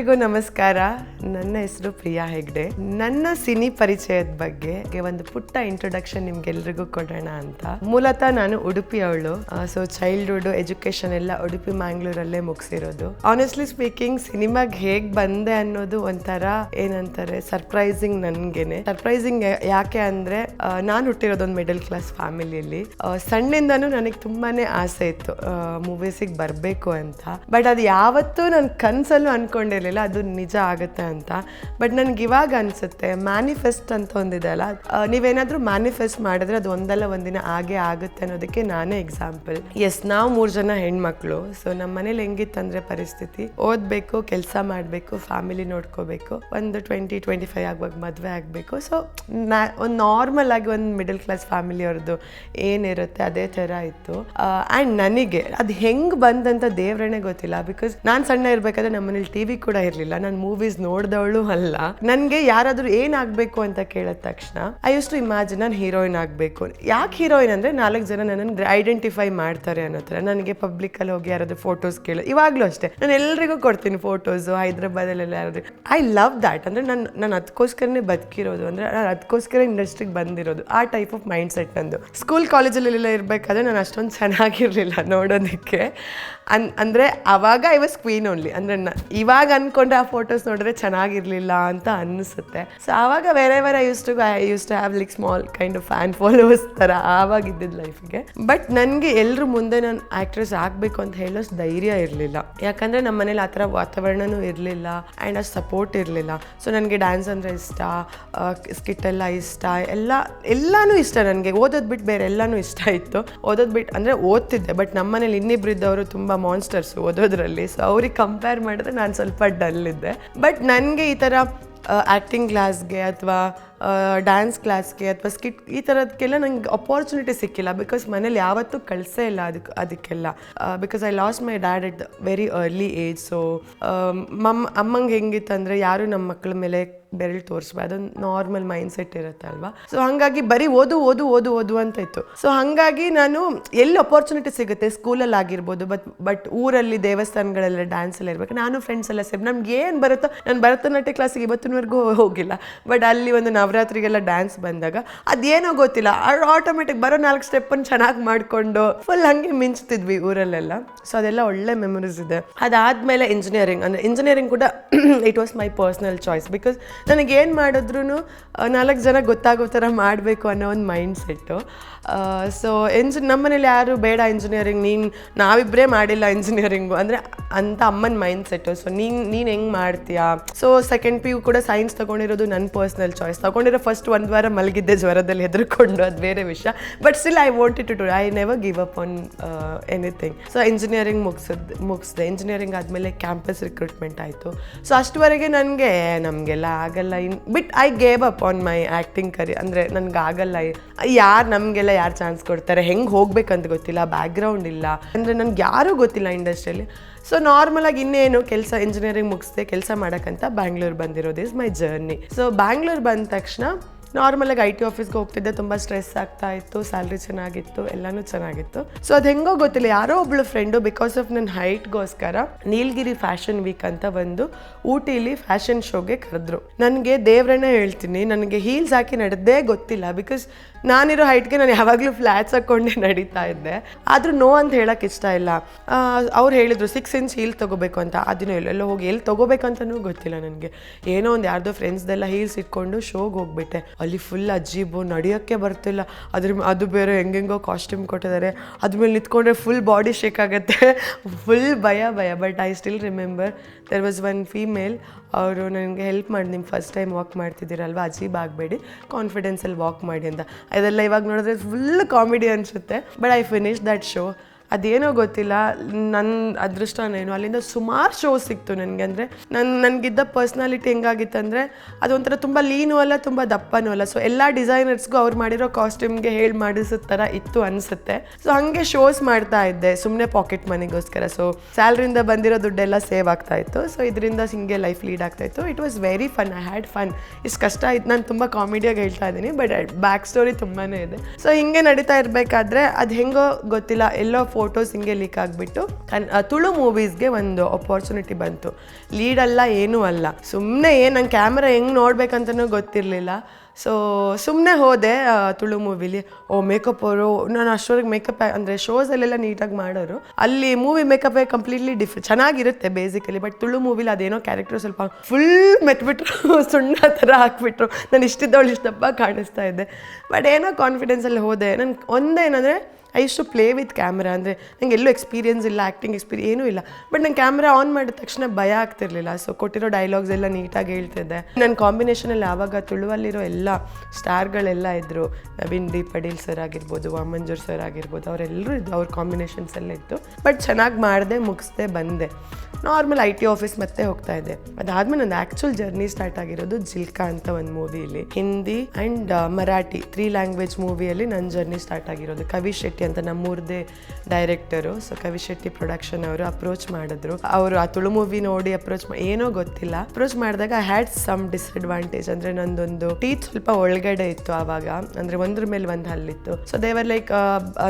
ಎಲ್ರಿಗೂ ನಮಸ್ಕಾರ. ನನ್ನ ಹೆಸರು ಪ್ರಿಯಾ ಹೆಗ್ಡೆ. ನನ್ನ ಸಿನಿ ಪರಿಚಯದ ಬಗ್ಗೆ ಒಂದು ಪುಟ್ಟ ಇಂಟ್ರೊಡಕ್ಷನ್ ನಿಮ್ಗೆಲ್ರಿಗೂ ಕೊಡೋಣ ಅಂತ. ಮೂಲತಃ ನಾನು ಉಡುಪಿಯವಳು ಸೊ ಚೈಲ್ಡ್ಹುಡ್ ಎಜುಕೇಶನ್ ಎಲ್ಲ ಉಡುಪಿ ಮ್ಯಾಂಗ್ಳೂರಲ್ಲೇ ಮುಗಿಸಿರೋದು. ಆನೆಸ್ಟ್ಲಿ ಸ್ಪೀಕಿಂಗ್ ಸಿನಿಮಾಗ್ ಹೇಗ್ ಬಂದೆ ಅನ್ನೋದು ಒಂಥರ ಏನಂತಾರೆ ಸರ್ಪ್ರೈಸಿಂಗ್ ನನ್ಗೆನೆ. ಸರ್ಪ್ರೈಸಿಂಗ್ ಯಾಕೆ ಅಂದ್ರೆ ನಾನು ಹುಟ್ಟಿರೋದೊಂದು ಮಿಡಲ್ ಕ್ಲಾಸ್ ಫ್ಯಾಮಿಲಿಯಲ್ಲಿ ಸಣ್ಣಿಂದನೂ ನನಗೆ ತುಂಬಾನೇ ಆಸೆ ಇತ್ತು ಮೂವೀಸಿಗೆ ಬರಬೇಕು ಅಂತ. ಬಟ್ ಅದು ಯಾವತ್ತೂ ನನ್ನ ಕನ್ಸಲ್ಲೂ ಅನ್ಕೊಂಡಿರ್ಲಿಲ್ಲ, ಅದು ನಿಜ ಆಗುತ್ತೆ ಅಂತ. ಬಟ್ ನನಗೆ ಇವಾಗ ಅನ್ಸುತ್ತೆ ಮ್ಯಾನಿಫೆಸ್ಟ್ ಅಂತ ಒಂದಿದೆ ಅಲ್ಲ? ನೀವೇನಾದ್ರೂ ಮ್ಯಾನಿಫೆಸ್ಟ್ ಮಾಡಿದ್ರೆ ಅದು ಒಂದಲ್ಲ, ಒಂದಿನ ಹಾಗೆ ಆಗುತ್ತೆ ಅನ್ನೋದಕ್ಕೆ ನಾನೇ ಎಕ್ಸಾಂಪಲ್ ಎಸ್ ನಾವು ಮೂರು ಜನ ಹೆಣ್ಮಕ್ಳು ಸೊ ನಮ್ಮ ಮನೇಲಿ ಹೆಂಗಿತ್ತಂದ್ರೆ ಪರಿಸ್ಥಿತಿ. ಓದಬೇಕು, ಕೆಲಸ ಮಾಡಬೇಕು ಫ್ಯಾಮಿಲಿ ನೋಡ್ಕೋಬೇಕು, ಒಂದು ಟ್ವೆಂಟಿ ಟ್ವೆಂಟಿ ಫೈವ್ ಆಗುವಾಗ ಮದುವೆ ಆಗಬೇಕು. ಸೊ ಒಂದು ನಾರ್ಮಲ್ ಆಗಿ ಒಂದು ಮಿಡಲ್ ಕ್ಲಾಸ್ ಫ್ಯಾಮಿಲಿಯವ್ರದ್ದು ಏನಿರುತ್ತೆ, ಅದೇ ಥರ ಇತ್ತು. ಆ್ಯಂಡ್ ನನಗೆ, ಅದು ಹೆಂಗೆ ಬಂದಂತ ದೇವ್ರನೇ ಗೊತ್ತಿಲ್ಲ ಬಿಕಾಸ್ ನಾನು ಸಣ್ಣ ಇರಬೇಕಾದ್ರೆ ನಮ್ಮ ಮನೇಲಿ ಟಿ ವಿ ಕೂಡ ಇರಲಿಲ್ಲ, ನಾನು ಮೂವೀಸ್ ನೋಡಿದವಳು ಅಲ್ಲ. ನನಗೆ ಯಾರಾದರೂ ಏನಾಗಬೇಕು ಅಂತ ಕೇಳಿದ ತಕ್ಷಣ ಐ ಯೂಸ್ ಟು ಇಮ್ಯಾಜಿನ್ ನಾನು ಹೀರೋಯಿನ್ ಆಗಬೇಕು. ಯಾಕೆ ಹೀರೋಯಿನ್ ಅಂದರೆ ನಾಲ್ಕು ಜನ ನನ್ನನ್ನು ಐಡೆಂಟಿಫೈ ಮಾಡ್ತಾರೆ ಅನ್ನೋ ಥರ. ನನಗೆ ಪಬ್ಲಿಕಲ್ಲಿ ಹೋಗಿ ಯಾರಾದರೂ ಫೋಟೋಸ್ ಕೇಳು ಇವಾಗಲೂ ಅಷ್ಟೇ. ನಾನು ಎಲ್ರಿಗೂ ಕೊಡ್ತೀನಿ ಫೋಟೋಸು ಹೈದ್ರಾಬಾದಲ್ಲೆಲ್ಲ ಯಾರಾದ್ರೂ. ಐ ಲವ್ ದ್ಯಾಟ್ ಅಂದರೆ ನಾನು ನಾನು ಅದಕ್ಕೋಸ್ಕರನೇ ಬದುಕಿರೋದು. ಅಂದರೆ ನಾನು ಅದಕ್ಕೋಸ್ಕರ ಇಂಡಸ್ಟ್ರಿಗೆ ಬಂದಿರೋದು. ಆ ಟೈಪ್ ಆಫ್ ಮೈಂಡ್ ಸೆಟ್ ನಂದು ಸ್ಕೂಲ್ ಕಾಲೇಜಲ್ಲೆಲ್ಲ ಇರಬೇಕಾದ್ರೆ ನಾನು ಅಷ್ಟೊಂದು ಚೆನ್ನಾಗಿರಲಿಲ್ಲ ನೋಡೋದಕ್ಕೆ. ಅನ್, ಅಂದರೆ ಅವಾಗ ಐ ವಾಸ್ ಕ್ವೀನ್ ಓನ್ಲಿ ಅಂದರೆ ಇವಾಗ ಅಂದ್ಕೊಂಡ್ರೆ ಆ ಫೋಟೋಸ್ ನೋಡಿದ್ರೆ ಚೆನ್ನಾಗಿರಲಿಲ್ಲ ಅಂತ ಅನ್ನಿಸುತ್ತೆ ಸೊ ಆವಾಗ ಬೇರೆ I used to I used to have like small kind of fan followers ಥರ ಆವಾಗ ಇದ್ದಿದ್ದು ಲೈಫಿಗೆ ಬಟ್ ನನಗೆ ಎಲ್ಲರ ಮುಂದೆ ನಾನು ಆ್ಯಕ್ಟ್ರೆಸ್ ಆಗಬೇಕು ಅಂತ ಹೇಳೋಷ್ಟು ಧೈರ್ಯ ಇರಲಿಲ್ಲ. ಯಾಕಂದರೆ ನಮ್ಮ ಮನೇಲಿ ಆ ಥರ ವಾತಾವರಣನೂ ಇರಲಿಲ್ಲ ಆ್ಯಂಡ್ ಅಷ್ಟು ಸಪೋರ್ಟ್ ಇರಲಿಲ್ಲ. ಸೊ ನನಗೆ ಡ್ಯಾನ್ಸ್ ಅಂದರೆ ಇಷ್ಟ ಸ್ಕಿಟ್ ಎಲ್ಲ ಇಷ್ಟ, ಎಲ್ಲ, ಎಲ್ಲನೂ ಇಷ್ಟ ನನಗೆ. ಓದೋದು ಬಿಟ್ಟು ಬೇರೆ ಎಲ್ಲನೂ ಇಷ್ಟ ಇತ್ತು. ಓದೋದು ಬಿಟ್ಟು ಅಂದರೆ ಓದ್ತಿದ್ದೆ ಬಟ್ ನಮ್ಮ ಮನೇಲಿ ಇನ್ನಿಬ್ರು ಇದ್ದವರು ತುಂಬ ಮಾನ್ಸ್ಟರ್ಸ್ ಓದೋದ್ರಲ್ಲಿ. ಸೊ ಅವ್ರಿಗೆ ಕಂಪೇರ್ ಮಾಡಿದ್ರೆ ನಾನು ಸ್ವಲ್ಪ ಡಲ್ ಇದ್ದೆ. ಬಟ್ ನನಗೆ ಈ ಥರ ಆ್ಯಕ್ಟಿಂಗ್ ಕ್ಲಾಸ್ಗೆ ಅಥವಾ ಡ್ಯಾನ್ಸ್ ಕ್ಲಾಸ್ಗೆ ಅಥವಾ ಸ್ಕಿಟ್ ಈ ಥರದಕ್ಕೆಲ್ಲ ನಂಗೆ ಅಪಾರ್ಚುನಿಟಿ ಸಿಕ್ಕಿಲ್ಲ ಬಿಕಾಸ್ ಮನೇಲಿ ಯಾವತ್ತೂ ಕಳಿಸೇ ಇಲ್ಲ ಅದಕ್ಕೆ ಅದಕ್ಕೆಲ್ಲ. Because I lost my dad at very early age so ಮಮ್ಮ ಅಮ್ಮಂಗೆ ಹೆಂಗಿತ್ತಂದರೆ ಯಾರು ನಮ್ಮ ಮಕ್ಕಳ ಮೇಲೆ ಬೆರಳು ಅದೊಂದು ನಾರ್ಮಲ್ ಮೈಂಡ್ ಸೆಟ್ ಇರುತ್ತೆ ಅಲ್ವಾ? ಸೊ ಹಾಗಾಗಿ ಬರೀ ಓದು ಓದು ಓದು ಓದು ಅಂತ ಇತ್ತು. ಸೊ ಹಾಗಾಗಿ ನಾನು ಎಲ್ಲಿ ಅಪಾರ್ಚುನಿಟಿ ಸಿಗುತ್ತೆ? ಸ್ಕೂಲಲ್ಲಿ ಆಗಿರ್ಬೋದು ಬಟ್ ಬಟ್ ಊರಲ್ಲಿ, ದೇವಸ್ಥಾನಗಳೆಲ್ಲ ಡ್ಯಾನ್ಸ್ ಎಲ್ಲ ಇರಬೇಕು. ನಾನು ಫ್ರೆಂಡ್ಸ್ ಎಲ್ಲ ಸೇರಿ. ನಮ್ಗೆ ಏನು ಬರುತ್ತೋ, ನಾನು ಭರತನಾಟ್ಯ ಕ್ಲಾಸಿಗೆ ಇವತ್ತಿನವರೆಗೂ ಹೋಗಿಲ್ಲ. ಬಟ್ ಅಲ್ಲಿ ಒಂದು ನವರಾತ್ರಿಗೆಲ್ಲ ಡ್ಯಾನ್ಸ್ ಬಂದಾಗ, ಅದೇನೋ ಗೊತ್ತಿಲ್ಲ ಆಟೋಮೆಟಿಕ್ ಬರೋ ನಾಲ್ಕು ಸ್ಟೆಪ್ಪನ್ನು ಚೆನ್ನಾಗಿ ಮಾಡಿಕೊಂಡು ಫುಲ್ ಹಂಗೆ ಮಿಂಚ್ತಿದ್ವಿ ಊರಲ್ಲೆಲ್ಲ. ಸೊ ಅದೆಲ್ಲ ಒಳ್ಳೆ ಮೆಮೊರೀಸ್ ಇದೆ. ಅದಾದಮೇಲೆ ಇಂಜಿನಿಯರಿಂಗ್ ಅಂದರೆ ಇಂಜಿನಿಯರಿಂಗ್ ಕೂಡ it was my personal choice because ನನಗೆ ಏನು ಮಾಡಿದ್ರು ನಾಲ್ಕು ಜನ ಗೊತ್ತಾಗೋ ಥರ ಮಾಡಬೇಕು ಅನ್ನೋ ಒಂದು ಮೈಂಡ್ ಸೆಟ್ಟು ಸೊ ಎಂಜ್ ನಮ್ಮನೇಲಿ ಯಾರು ಬೇಡ ಇಂಜಿನಿಯರಿಂಗ್ ನೀನು ನಾವಿಬ್ಬರೇ ಮಾಡಿಲ್ಲ ಇಂಜಿನಿಯರಿಂಗು ಅಂದರೆ ಅಂತ ಅಮ್ಮನ ಮೈಂಡ್ ಸೆಟ್ಟು ಸೊ ನೀನು ನೀನು ಹೆಂಗೆ ಮಾಡ್ತೀಯಾ? ಸೊ ಸೆಕೆಂಡ್ ಪಿ ಯು ಕೂಡ ಸೈನ್ಸ್ ತೊಗೊಂಡಿರೋದು ನನ್ನ ಪರ್ಸ್ನಲ್ ಚಾಯ್ಸ್ ತೊಗೊಂಡಿರೋ ಫಸ್ಟ್ ಒಂದು ವಾರ ಮಲಗಿದ್ದೆ, ಜ್ವರದಲ್ಲಿ ಹೆದರ್ಕೊಂಡು, ಅದು ಬೇರೆ ವಿಷಯ. But still I wanted to do I never give up on anything so engineering ಮುಗಿಸಿದ್, ಮುಗಿಸಿದೆ. ಇಂಜಿನಿಯರಿಂಗ್ ಆದಮೇಲೆ ಕ್ಯಾಂಪಸ್ ರಿಕ್ರೂಟ್ಮೆಂಟ್ ಆಯಿತು. ಸೊ ಅಷ್ಟುವರೆಗೆ ನನಗೆ ನಮಗೆಲ್ಲ ಆಗಲ್ಲ. In bit I gave up on my acting career ಅಂದರೆ ನನಗೆ ಆಗಲ್ಲ. ಯಾರು ನಮಗೆಲ್ಲ ಯಾರು ಚಾನ್ಸ್ ಕೊಡ್ತಾರೆ? ಹೆಂಗೆ ಹೋಗ್ಬೇಕಂತ ಗೊತ್ತಿಲ್ಲ. ಬ್ಯಾಕ್ಗ್ರೌಂಡ್ ಇಲ್ಲ. ಅಂದರೆ ನನಗೆ ಯಾರೂ ಗೊತ್ತಿಲ್ಲ ಇಂಡಸ್ಟ್ರಿಯಲ್ಲಿ ಸೊ ನಾರ್ಮಲಾಗಿ ಇನ್ನೇನು ಕೆಲಸ ಇಂಜಿನಿಯರಿಂಗ್ ಮುಗಿಸ್ದೆ ಕೆಲಸ ಮಾಡೋಕ್ಕಂತ ಬ್ಯಾಂಗ್ಳೂರ್ ಬಂದಿರೋದು is my journey so Bangalore ಬಂದ ತಕ್ಷಣ ನಾರ್ಮಲಾಗಿ ಐ ಟಿ ಆಫೀಸ್ಗೆ ಹೋಗ್ತಿದ್ದೆ. ತುಂಬ ಸ್ಟ್ರೆಸ್ ಆಗ್ತಾ ಇತ್ತು ಸ್ಯಾಲ್ರಿ ಚೆನ್ನಾಗಿತ್ತು, ಎಲ್ಲಾನು ಚೆನ್ನಾಗಿತ್ತು. ಸೊ ಅದು ಹೆಂಗೋ ಗೊತ್ತಿಲ್ಲ. ಯಾರೋ ಒಬ್ಳು ಫ್ರೆಂಡು ಬಿಕಾಸ್ ಆಫ್ ನನ್ನ ಹೈಟ್ಗೋಸ್ಕರ ನೀಲಗಿರಿ ಫ್ಯಾಷನ್ ವೀಕ್ ಅಂತ ಬಂದು ಊಟಿಲಿ ಫ್ಯಾಷನ್ ಶೋಗೆ ಕರೆದ್ರು. ನನಗೆ ದೇವ್ರನ್ನೇ ಹೇಳ್ತೀನಿ. ನನಗೆ ಹೀಲ್ಸ್ ಹಾಕಿ ನಡೆದೇ ಗೊತ್ತಿಲ್ಲ ಬಿಕಾಸ್ ನಾನಿರೋ ಹೈಟ್ಗೆ ನಾನು ಯಾವಾಗಲೂ ಫ್ಲ್ಯಾಟ್ಸ್ ಹಾಕ್ಕೊಂಡೆ ನಡೀತಾ ಇದ್ದೆ. ಆದರೂ ನೋ ಅಂತ ಹೇಳಕ್ಕೆ ಇಷ್ಟ ಇಲ್ಲ. ಅವ್ರು ಹೇಳಿದ್ರು ಸಿಕ್ಸ್ ಇಂಚ್ ಹೀಲ್ ತೊಗೋಬೇಕು ಅಂತ. ಅದನ್ನು ಎಲ್ಲೆಲ್ಲೋ ಹೋಗಿ, ಎಲ್ಲಿ ತೊಗೋಬೇಕಂತನೂ ಗೊತ್ತಿಲ್ಲ ನನಗೆ. ಏನೋ ಒಂದು ಯಾರ್ದೋ ಫ್ರೆಂಡ್ಸ್ದೆಲ್ಲ ಹೀಲ್ಸ್ ಇಟ್ಕೊಂಡು ಶೋಗೆ ಹೋಗ್ಬಿಟ್ಟೆ. ಅಲ್ಲಿ ಫುಲ್ ಅಜ್ಜಿಬು ನಡೆಯೋಕ್ಕೆ ಬರ್ತಿಲ್ಲ. ಅದ್ರ ಅದು ಬೇರೆ ಹೆಂಗೆಂಗೋ ಕಾಸ್ಟ್ಯೂಮ್ ಕೊಟ್ಟಿದ್ದಾರೆ. ಅದ್ರ ಮೇಲೆ ನಿಂತ್ಕೊಂಡ್ರೆ ಫುಲ್ ಬಾಡಿ ಶೇಕ್ ಆಗುತ್ತೆ. ಫುಲ್ ಭಯ ಭಯ. But I still remember there was one female ಅವರು ನನಗೆ ಹೆಲ್ಪ್ ಮಾಡಿ ನಿಮ್ಮ ಫಸ್ಟ್ ಟೈಮ್ ವಾಕ್ ಮಾಡ್ತಿದ್ದೀರಲ್ವ, ಅಜೀಬ್ ಆಗಬೇಡಿ ಕಾನ್ಫಿಡೆನ್ಸಲ್ಲಿ ವಾಕ್ ಮಾಡಿ ಅಂತ. ಅದೆಲ್ಲ ಇವಾಗ ನೋಡಿದ್ರೆ ಫುಲ್ ಕಾಮಿಡಿ ಅನಿಸುತ್ತೆ. But I finish that show ಅದೇನೋ ಗೊತ್ತಿಲ್ಲ ನನ್ನ ಅದೃಷ್ಟನೇನು ಅಲ್ಲಿಂದ ಸುಮಾರು ಶೋ ಸಿಕ್ತು ನನಗೆ ಅಂದರೆ. ನನ್ನ ನನಗಿದ್ದ ಪರ್ಸ್ನಾಲಿಟಿ ಹೆಂಗಾಗಿತ್ತಂದರೆ ಅದೊಂಥರ ತುಂಬ ಲೀನು ಅಲ್ಲ, ತುಂಬ ದಪ್ಪನೂ ಅಲ್ಲ. ಸೊ ಎಲ್ಲ ಡಿಸೈನರ್ಸ್ಗೂ ಅವ್ರು ಮಾಡಿರೋ ಕಾಸ್ಟ್ಯೂಮ್ಗೆ ಹೇಳಿ ಮಾಡಿಸೋ ಥರ ಇತ್ತು ಅನಿಸುತ್ತೆ. ಸೊ ಹಾಗೆ ಶೋಸ್ ಮಾಡ್ತಾ ಇದ್ದೆ ಸುಮ್ಮನೆ ಪಾಕೆಟ್ ಮನಿಗೋಸ್ಕರ ಸೊ ಸ್ಯಾಲ್ರಿಯಿಂದ ಬಂದಿರೋ ದುಡ್ಡೆಲ್ಲ ಸೇವ್ ಆಗ್ತಾ ಇತ್ತು. ಸೊ ಇದರಿಂದ ಹಿಂಗೆ ಲೈಫ್ ಲೀಡ್ ಆಗ್ತಾ ಇತ್ತು. It was very fun I had fun ಇಷ್ಟು ಕಷ್ಟ ಆಯ್ತು ನಾನು ತುಂಬ ಕಾಮಿಡಿಯಾಗಿ ಹೇಳ್ತಾ ಇದ್ದೀನಿ ಬಟ್ ಬ್ಯಾಕ್ ಸ್ಟೋರಿ ತುಂಬಾ ಇದೆ. ಸೊ ಹಿಂಗೆ ನಡೀತಾ ಇರಬೇಕಾದ್ರೆ, ಅದು ಹೆಂಗೋ ಗೊತ್ತಿಲ್ಲ, ಎಲ್ಲೋ ಫೋಟೋಸ್ ಹಿಂಗೆ ಲೀಕ್ ಆಗಿಬಿಟ್ಟು ತುಳು ಮೂವೀಸ್ಗೆ ಒಂದು ಅಪಾರ್ಚುನಿಟಿ ಬಂತು. ಲೀಡ್ ಅಲ್ಲ, ಏನೂ ಅಲ್ಲ. ಸುಮ್ಮನೆ ಏನು, ನಂಗೆ ಕ್ಯಾಮ್ರಾ ಹೆಂಗೆ ನೋಡ್ಬೇಕಂತನೂ ಗೊತ್ತಿರಲಿಲ್ಲ. ಸೊ ಸುಮ್ಮನೆ ಹೋದೆ ತುಳು ಮೂವಿಲಿ ಓ ಮೇಕಪ್ ಅವರು, ನಾನು ಅಷ್ಟೊಳಗೆ ಮೇಕಪ್ ಅಂದರೆ ಶೋಸಲ್ಲೆಲ್ಲ ನೀಟಾಗಿ ಮಾಡೋರು. ಅಲ್ಲಿ ಮೂವಿ ಮೇಕಪ್ ಕಂಪ್ಲೀಟ್ಲಿ ಡಿಫ್ ಚೆನ್ನಾಗಿರುತ್ತೆ ಬೇಸಿಕಲಿ ಬಟ್ ತುಳು ಮೂವಿಲಿ ಅದೇನೋ ಕ್ಯಾರೆಕ್ಟರ್ ಸ್ವಲ್ಪ ಫುಲ್ ಮೆತ್ಬಿಟ್ರು, ಸುಣ್ಣ ಥರ ಹಾಕ್ಬಿಟ್ರು ನಾನು ಇಷ್ಟಿದ್ದವಳು ಇಷ್ಟಪ್ಪ ಕಾಣಿಸ್ತಾ ಇದ್ದೆ. ಬಟ್ ಏನೋ ಕಾನ್ಫಿಡೆನ್ಸಲ್ಲಿ ಹೋದೆ. ನನ್ಗೆ ಒಂದೇನಂದರೆ ಐ ಇಷ್ಟು ಪ್ಲೇ ವಿತ್ ಕ್ಯಾಮ್ರಾ ಅಂದರೆ ನಂಗೆ ಎಲ್ಲೂ ಎಕ್ಸ್ಪೀರಿಯನ್ಸ್ ಇಲ್ಲ ಆ್ಯಕ್ಟಿಂಗ್ ಎಕ್ಸ್ಪೀರಿ ಏನೂ ಇಲ್ಲ. ಬಟ್ ನಂಗೆ ಕ್ಯಾಮ್ರಾ ಆನ್ ಮಾಡಿದ ತಕ್ಷಣ ಭಯ ಆಗ್ತಿರ್ಲಿಲ್ಲ. ಸೊ ಕೊಟ್ಟಿರೋ ಡೈಲಾಗ್ಸ್ ಎಲ್ಲ ನೀಟಾಗಿ ಹೇಳ್ತಿದ್ದೆ. ನನ್ನ ಕಾಂಬಿನೇಷನಲ್ಲಿ ಆವಾಗ ತುಳುವಲ್ಲಿರೋ ಎಲ್ಲ ಸ್ಟಾರ್ಗಳೆಲ್ಲ ಇದ್ದರು ನವೀನ್ ಡಿ ಪಡೀಲ್ ಸರ್ ಆಗಿರ್ಬೋದು, ವಾಮಂಜೂರ್ ಸರ್ ಆಗಿರ್ಬೋದು ಅವರೆಲ್ಲರೂ ಇದ್ದು ಅವ್ರ ಕಾಂಬಿನೇಷನ್ಸ್ ಎಲ್ಲ ಇತ್ತು. ಬಟ್ ಚೆನ್ನಾಗಿ ಮಾಡಿದೆ, ಮುಗಿಸ್ದೆ, ಬಂದೆ. ನಾರ್ಮಲ್ ಐ ಟಿ ಆಫೀಸ್ ಮತ್ತೆ ಹೋಗ್ತಾ ಇದ್ದೆ. ಅದಾದ್ಮೇಲೆ ನನ್ನ ಆ್ಯಕ್ಚುಲ್ ಜರ್ನಿ ಸ್ಟಾರ್ಟ್ ಆಗಿರೋದು ಜಿಲ್ಕಾ ಅಂತ ಒಂದು ಮೂವಿಲಿ Hindi and Marathi three language ಮೂವಿಯಲ್ಲಿ ನನ್ನ ಜರ್ನಿ ಸ್ಟಾರ್ಟ್ ಆಗಿರೋದು. ಕವಿ ಶೆಟ್ಟಿ ಅಂತ ನಮ್ಮೂರದೇ ಡೈರೆಕ್ಟರು ಸೊ ಕವಿ ಶೆಟ್ಟಿ ಪ್ರೊಡಕ್ಷನ್ ಅವರು ಅಪ್ರೋಚ್ ಮಾಡಿದ್ರು. ಅವರು ಆ ತುಳು ಮೂವಿ ನೋಡಿ ಅಪ್ರೋಚ್ ಏನೋ ಗೊತ್ತಿಲ್ಲ. ಅಪ್ರೋಚ್ ಮಾಡಿದಾಗ ಐ ಹ್ಯಾಡ್ ಸಮ್ ಡಿಸ್ಅಡ್ವಾಂಟೇಜ್ ಅಂದರೆ ನಂದೊಂದು ಟೀತ್ ಸ್ವಲ್ಪ ಒಳಗಡೆ ಇತ್ತು ಆವಾಗ. ಅಂದರೆ ಒಂದ್ರ ಮೇಲೆ ಒಂದು ಹಲ್ಲಿತ್ತು. ಸೊ ದೇವರ್ ಲೈಕ್